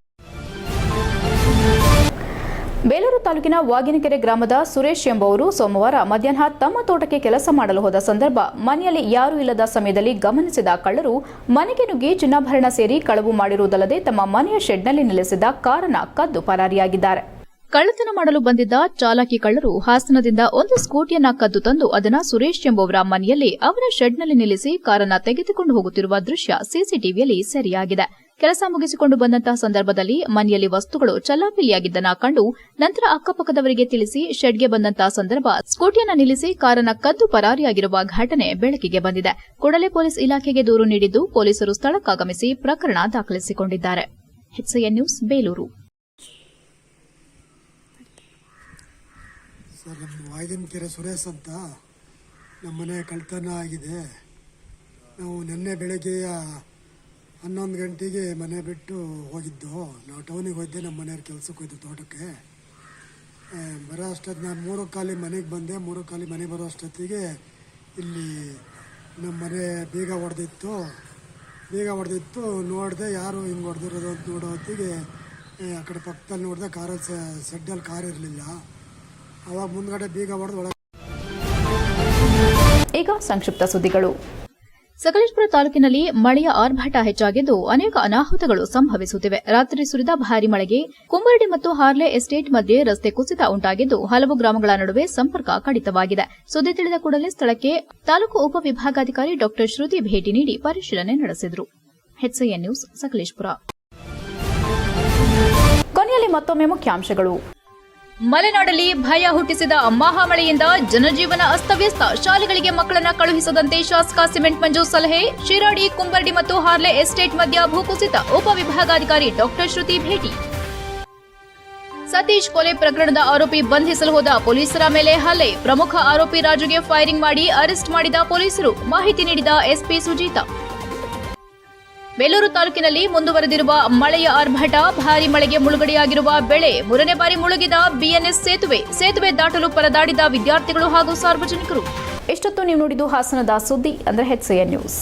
ಬೇಲೂರು ತಾಲೂಕಿನ ವಾಗಿನಕೆರೆ ಗ್ರಾಮದ ಸುರೇಶ್ ಎಂಬುವರು ಸೋಮವಾರ ಮಧ್ಯಾಹ್ನ ತಮ್ಮ ತೋಟಕ್ಕೆ ಕೆಲಸ ಮಾಡಲು ಹೋದ ಸಂದರ್ಭ ಮನೆಯಲ್ಲಿ ಯಾರೂ ಇಲ್ಲದ ಸಮಯದಲ್ಲಿ ಗಮನಿಸಿದ ಕಳ್ಳರು ಮನೆಗೆ ನುಗ್ಗಿ ಚಿನ್ನಾಭರಣ ಸೇರಿ ಕಳವು ಮಾಡಿರುವುದಲ್ಲದೆ ತಮ್ಮ ಮನೆಯ ಶೆಡ್ನಲ್ಲಿ ನೆಲೆಸಿದ ಕಾರನ್ನ ಕದ್ದು ಪರಾರಿಯಾಗಿದ್ದಾರೆ. ಕಳ್ಳತನ ಮಾಡಲು ಬಂದಿದ್ದ ಚಾಲಾಕಿ ಕಳ್ಳರು ಹಾಸನದಿಂದ ಒಂದು ಸ್ಕೂಟಿಯನ್ನ ಕದ್ದು ತಂದು ಅದನ್ನ ಸುರೇಶ್ ಎಂಬುವರ ಮನೆಯಲ್ಲಿ ಅವರ ಶೆಡ್ನಲ್ಲಿ ನಿಲ್ಲಿಸಿ ಕಾರನ್ನ ತೆಗೆದುಕೊಂಡು ಹೋಗುತ್ತಿರುವ ದೃಶ್ಯ ಸಿಸಿಟಿವಿಯಲ್ಲಿ ಸೆರೆಯಾಗಿದೆ. ಕೆಲಸ ಮುಗಿಸಿಕೊಂಡು ಬಂದಂತಹ ಸಂದರ್ಭದಲ್ಲಿ ಮನೆಯಲ್ಲಿ ವಸ್ತುಗಳು ಚಲ್ಲಾಪಿಲಿಯಾಗಿದ್ದನ್ನ ಕಂಡು ನಂತರ ಅಕ್ಕಪಕ್ಕದವರಿಗೆ ತಿಳಿಸಿ ಶೆಡ್ಗೆ ಬಂದಂತಹ ಸಂದರ್ಭ ಸ್ಕೂಟಿಯನ್ನು ನಿಲ್ಲಿಸಿ ಕಾರನ್ನ ಕದ್ದು ಪರಾರಿಯಾಗಿರುವ ಘಟನೆ ಬೆಳಕಿಗೆ ಬಂದಿದೆ. ಕೂಡಲೇ ಪೊಲೀಸ್ ಇಲಾಖೆಗೆ ದೂರು ನೀಡಿದ್ದು ಪೊಲೀಸರು ಸ್ಥಳಕ್ಕಾಗಮಿಸಿ ಪ್ರಕರಣ ದಾಖಲಿಸಿಕೊಂಡಿದ್ದಾರೆ. ನ್ಯೂಸ್, ಬೇಲೂರು. ವಾಗಿನಕೆರೆ ಸುರೇಶ್ ಅಂತ ನಮ್ಮ ಮನೆ ಕಳ್ತನ ಆಗಿದೆ. ನಾವು ನಿನ್ನೆ ಬೆಳಗ್ಗೆ ಹನ್ನೊಂದು ಗಂಟೆಗೆ ಮನೆ ಬಿಟ್ಟು ಹೋಗಿದ್ದು. ನಾವು ಟೌನಿಗೆ ಹೋಗಿದ್ದೆ ನಮ್ಮ ಮನೆಯವ್ರ ಕೆಲಸಕ್ಕೆ ಹೋಯ್ತು ತೋಟಕ್ಕೆ. ಬರೋ ಅಷ್ಟೊತ್ತು ನಾನು ಮೂರು ಕಾಲಿ ಮನೆಗೆ ಬಂದೆ. ಮೂರು ಕಾಲಿ ಮನೆ ಬರೋ ಅಷ್ಟೊತ್ತಿಗೆ ಇಲ್ಲಿ ನಮ್ಮ ಮನೆ ಬೀಗ ಹೊಡೆದಿತ್ತು ಬೀಗ ಹೊಡೆದಿತ್ತು ನೋಡಿದೆ ಯಾರು ಹಿಂಗೆ ಹೊಡೆದಿರೋದು ಅಂತ ನೋಡೋ ಹೊತ್ತಿಗೆ, ಆ ಕಡೆ ಪಕ್ಕದಲ್ಲಿ ನೋಡಿದೆ ಕಾರಲ್ಲಿ ಸೆಡ್ಡಲ್ಲಿ ಕಾರ್ ಇರಲಿಲ್ಲ. ಅವಾಗ ಮುಂದ್ಗಡೆ ಬೀಗ ಹೊಡೆದು ಒಳಗೆ ಈಗ ಸಂಕ್ಷಿಪ್ತ ಸುದ್ದಿಗಳು. ಸಕಲೇಶಪುರ ತಾಲೂಕಿನಲ್ಲಿ ಮಳೆಯ ಆರ್ಭಟ ಹೆಚ್ಚಾಗಿದ್ದು ಅನೇಕ ಅನಾಹುತಗಳು ಸಂಭವಿಸುತ್ತಿವೆ. ರಾತ್ರಿ ಸುರಿದ ಭಾರಿ ಮಳೆಗೆ ಕುಂಬರಡಿ ಮತ್ತು ಹಾರ್ಲೆ ಎಸ್ಟೇಟ್ ಮಧ್ಯೆ ರಸ್ತೆ ಕುಸಿತ ಉಂಟಾಗಿದ್ದು ಹಲವು ಗ್ರಾಮಗಳ ನಡುವೆ ಸಂಪರ್ಕ ಕಡಿತವಾಗಿದೆ. ಸುದ್ದಿ ತಿಳಿದ ಕೂಡಲೇ ಸ್ಥಳಕ್ಕೆ ತಾಲೂಕು ಉಪವಿಭಾಗಾಧಿಕಾರಿ ಡಾ. ಶ್ರುತಿ ಭೇಟಿ ನೀಡಿ ಪರಿಶೀಲನೆ ನಡೆಸಿದರು. ಕೊನೆಯಲ್ಲಿ ಮತ್ತೊಮ್ಮೆ ಮುಖ್ಯಾಂಶಗಳು. ಮಲೆನಾಡಲ್ಲಿ ಭಯ ಹುಟ್ಟಿಸಿದ ಮಹಾಮಳೆಯಿಂದ ಜನಜೀವನ ಅಸ್ತವ್ಯಸ್ತ. ಶಾಲೆಗಳಿಗೆ ಮಕ್ಕಳನ್ನ ಕಳುಹಿಸದಂತೆ ಶಾಸಕ ಸಿಮೆಂಟ್ ಮಂಜು ಸಲಹೆ. ಶಿರಾಡಿ, ಕುಂಬರ್ಡಿ ಮತ್ತು ಹಾರ್ಲೆ ಎಸ್ಟೇಟ್ ಮಧ್ಯ ಭೂಕುಸಿತ. ಉಪವಿಭಾಗಾಧಿಕಾರಿ ಡಾಕ್ಟರ್ ಶ್ರುತಿ ಭೇಟಿ. ಸತೀಶ್ ಕೊಲೆ ಪ್ರಕರಣದ ಆರೋಪಿ ಬಂಧಿಸಲು ಹೋದ ಪೊಲೀಸರ ಮೇಲೆ ಹಲ್ಲೆ. ಪ್ರಮುಖ ಆರೋಪಿ ರಾಜುಗೆ ಫೈರಿಂಗ್ ಮಾಡಿ ಅರೆಸ್ಟ್ ಮಾಡಿದ ಪೊಲೀಸರು. ಮಾಹಿತಿ ನೀಡಿದ ಎಸ್ಪಿ ಸುಜೀತಾ. ಬೇಲೂರು ತಾಲೂಕಿನಲ್ಲಿ ಮುಂದುವರೆದಿರುವ ಮಳೆಯ ಆರ್ಭಟ, ಭಾರಿ ಮಳೆಗೆ ಮುಳುಗಡೆಯಾಗಿರುವ ಬೆಳೆ ಮೂರನೇ ಬಾರಿ ಮುಳುಗಿದ ಬಿಎನ್ಎಸ್ ಸೇತುವೆ. ಸೇತುವೆ ದಾಟಲು ಪರದಾಡಿದ ವಿದ್ಯಾರ್ಥಿಗಳು ಹಾಗೂ ಸಾರ್ವಜನಿಕರು. ಎಷ್ಟೊತ್ತು ನೀವು ನೋಡಿದ್ದು ಹಾಸನದ ಸುದ್ದಿ, ಅಂದ್ರೆ ಹೆಚ್ಸಿಎನ್ ನ್ಯೂಸ್.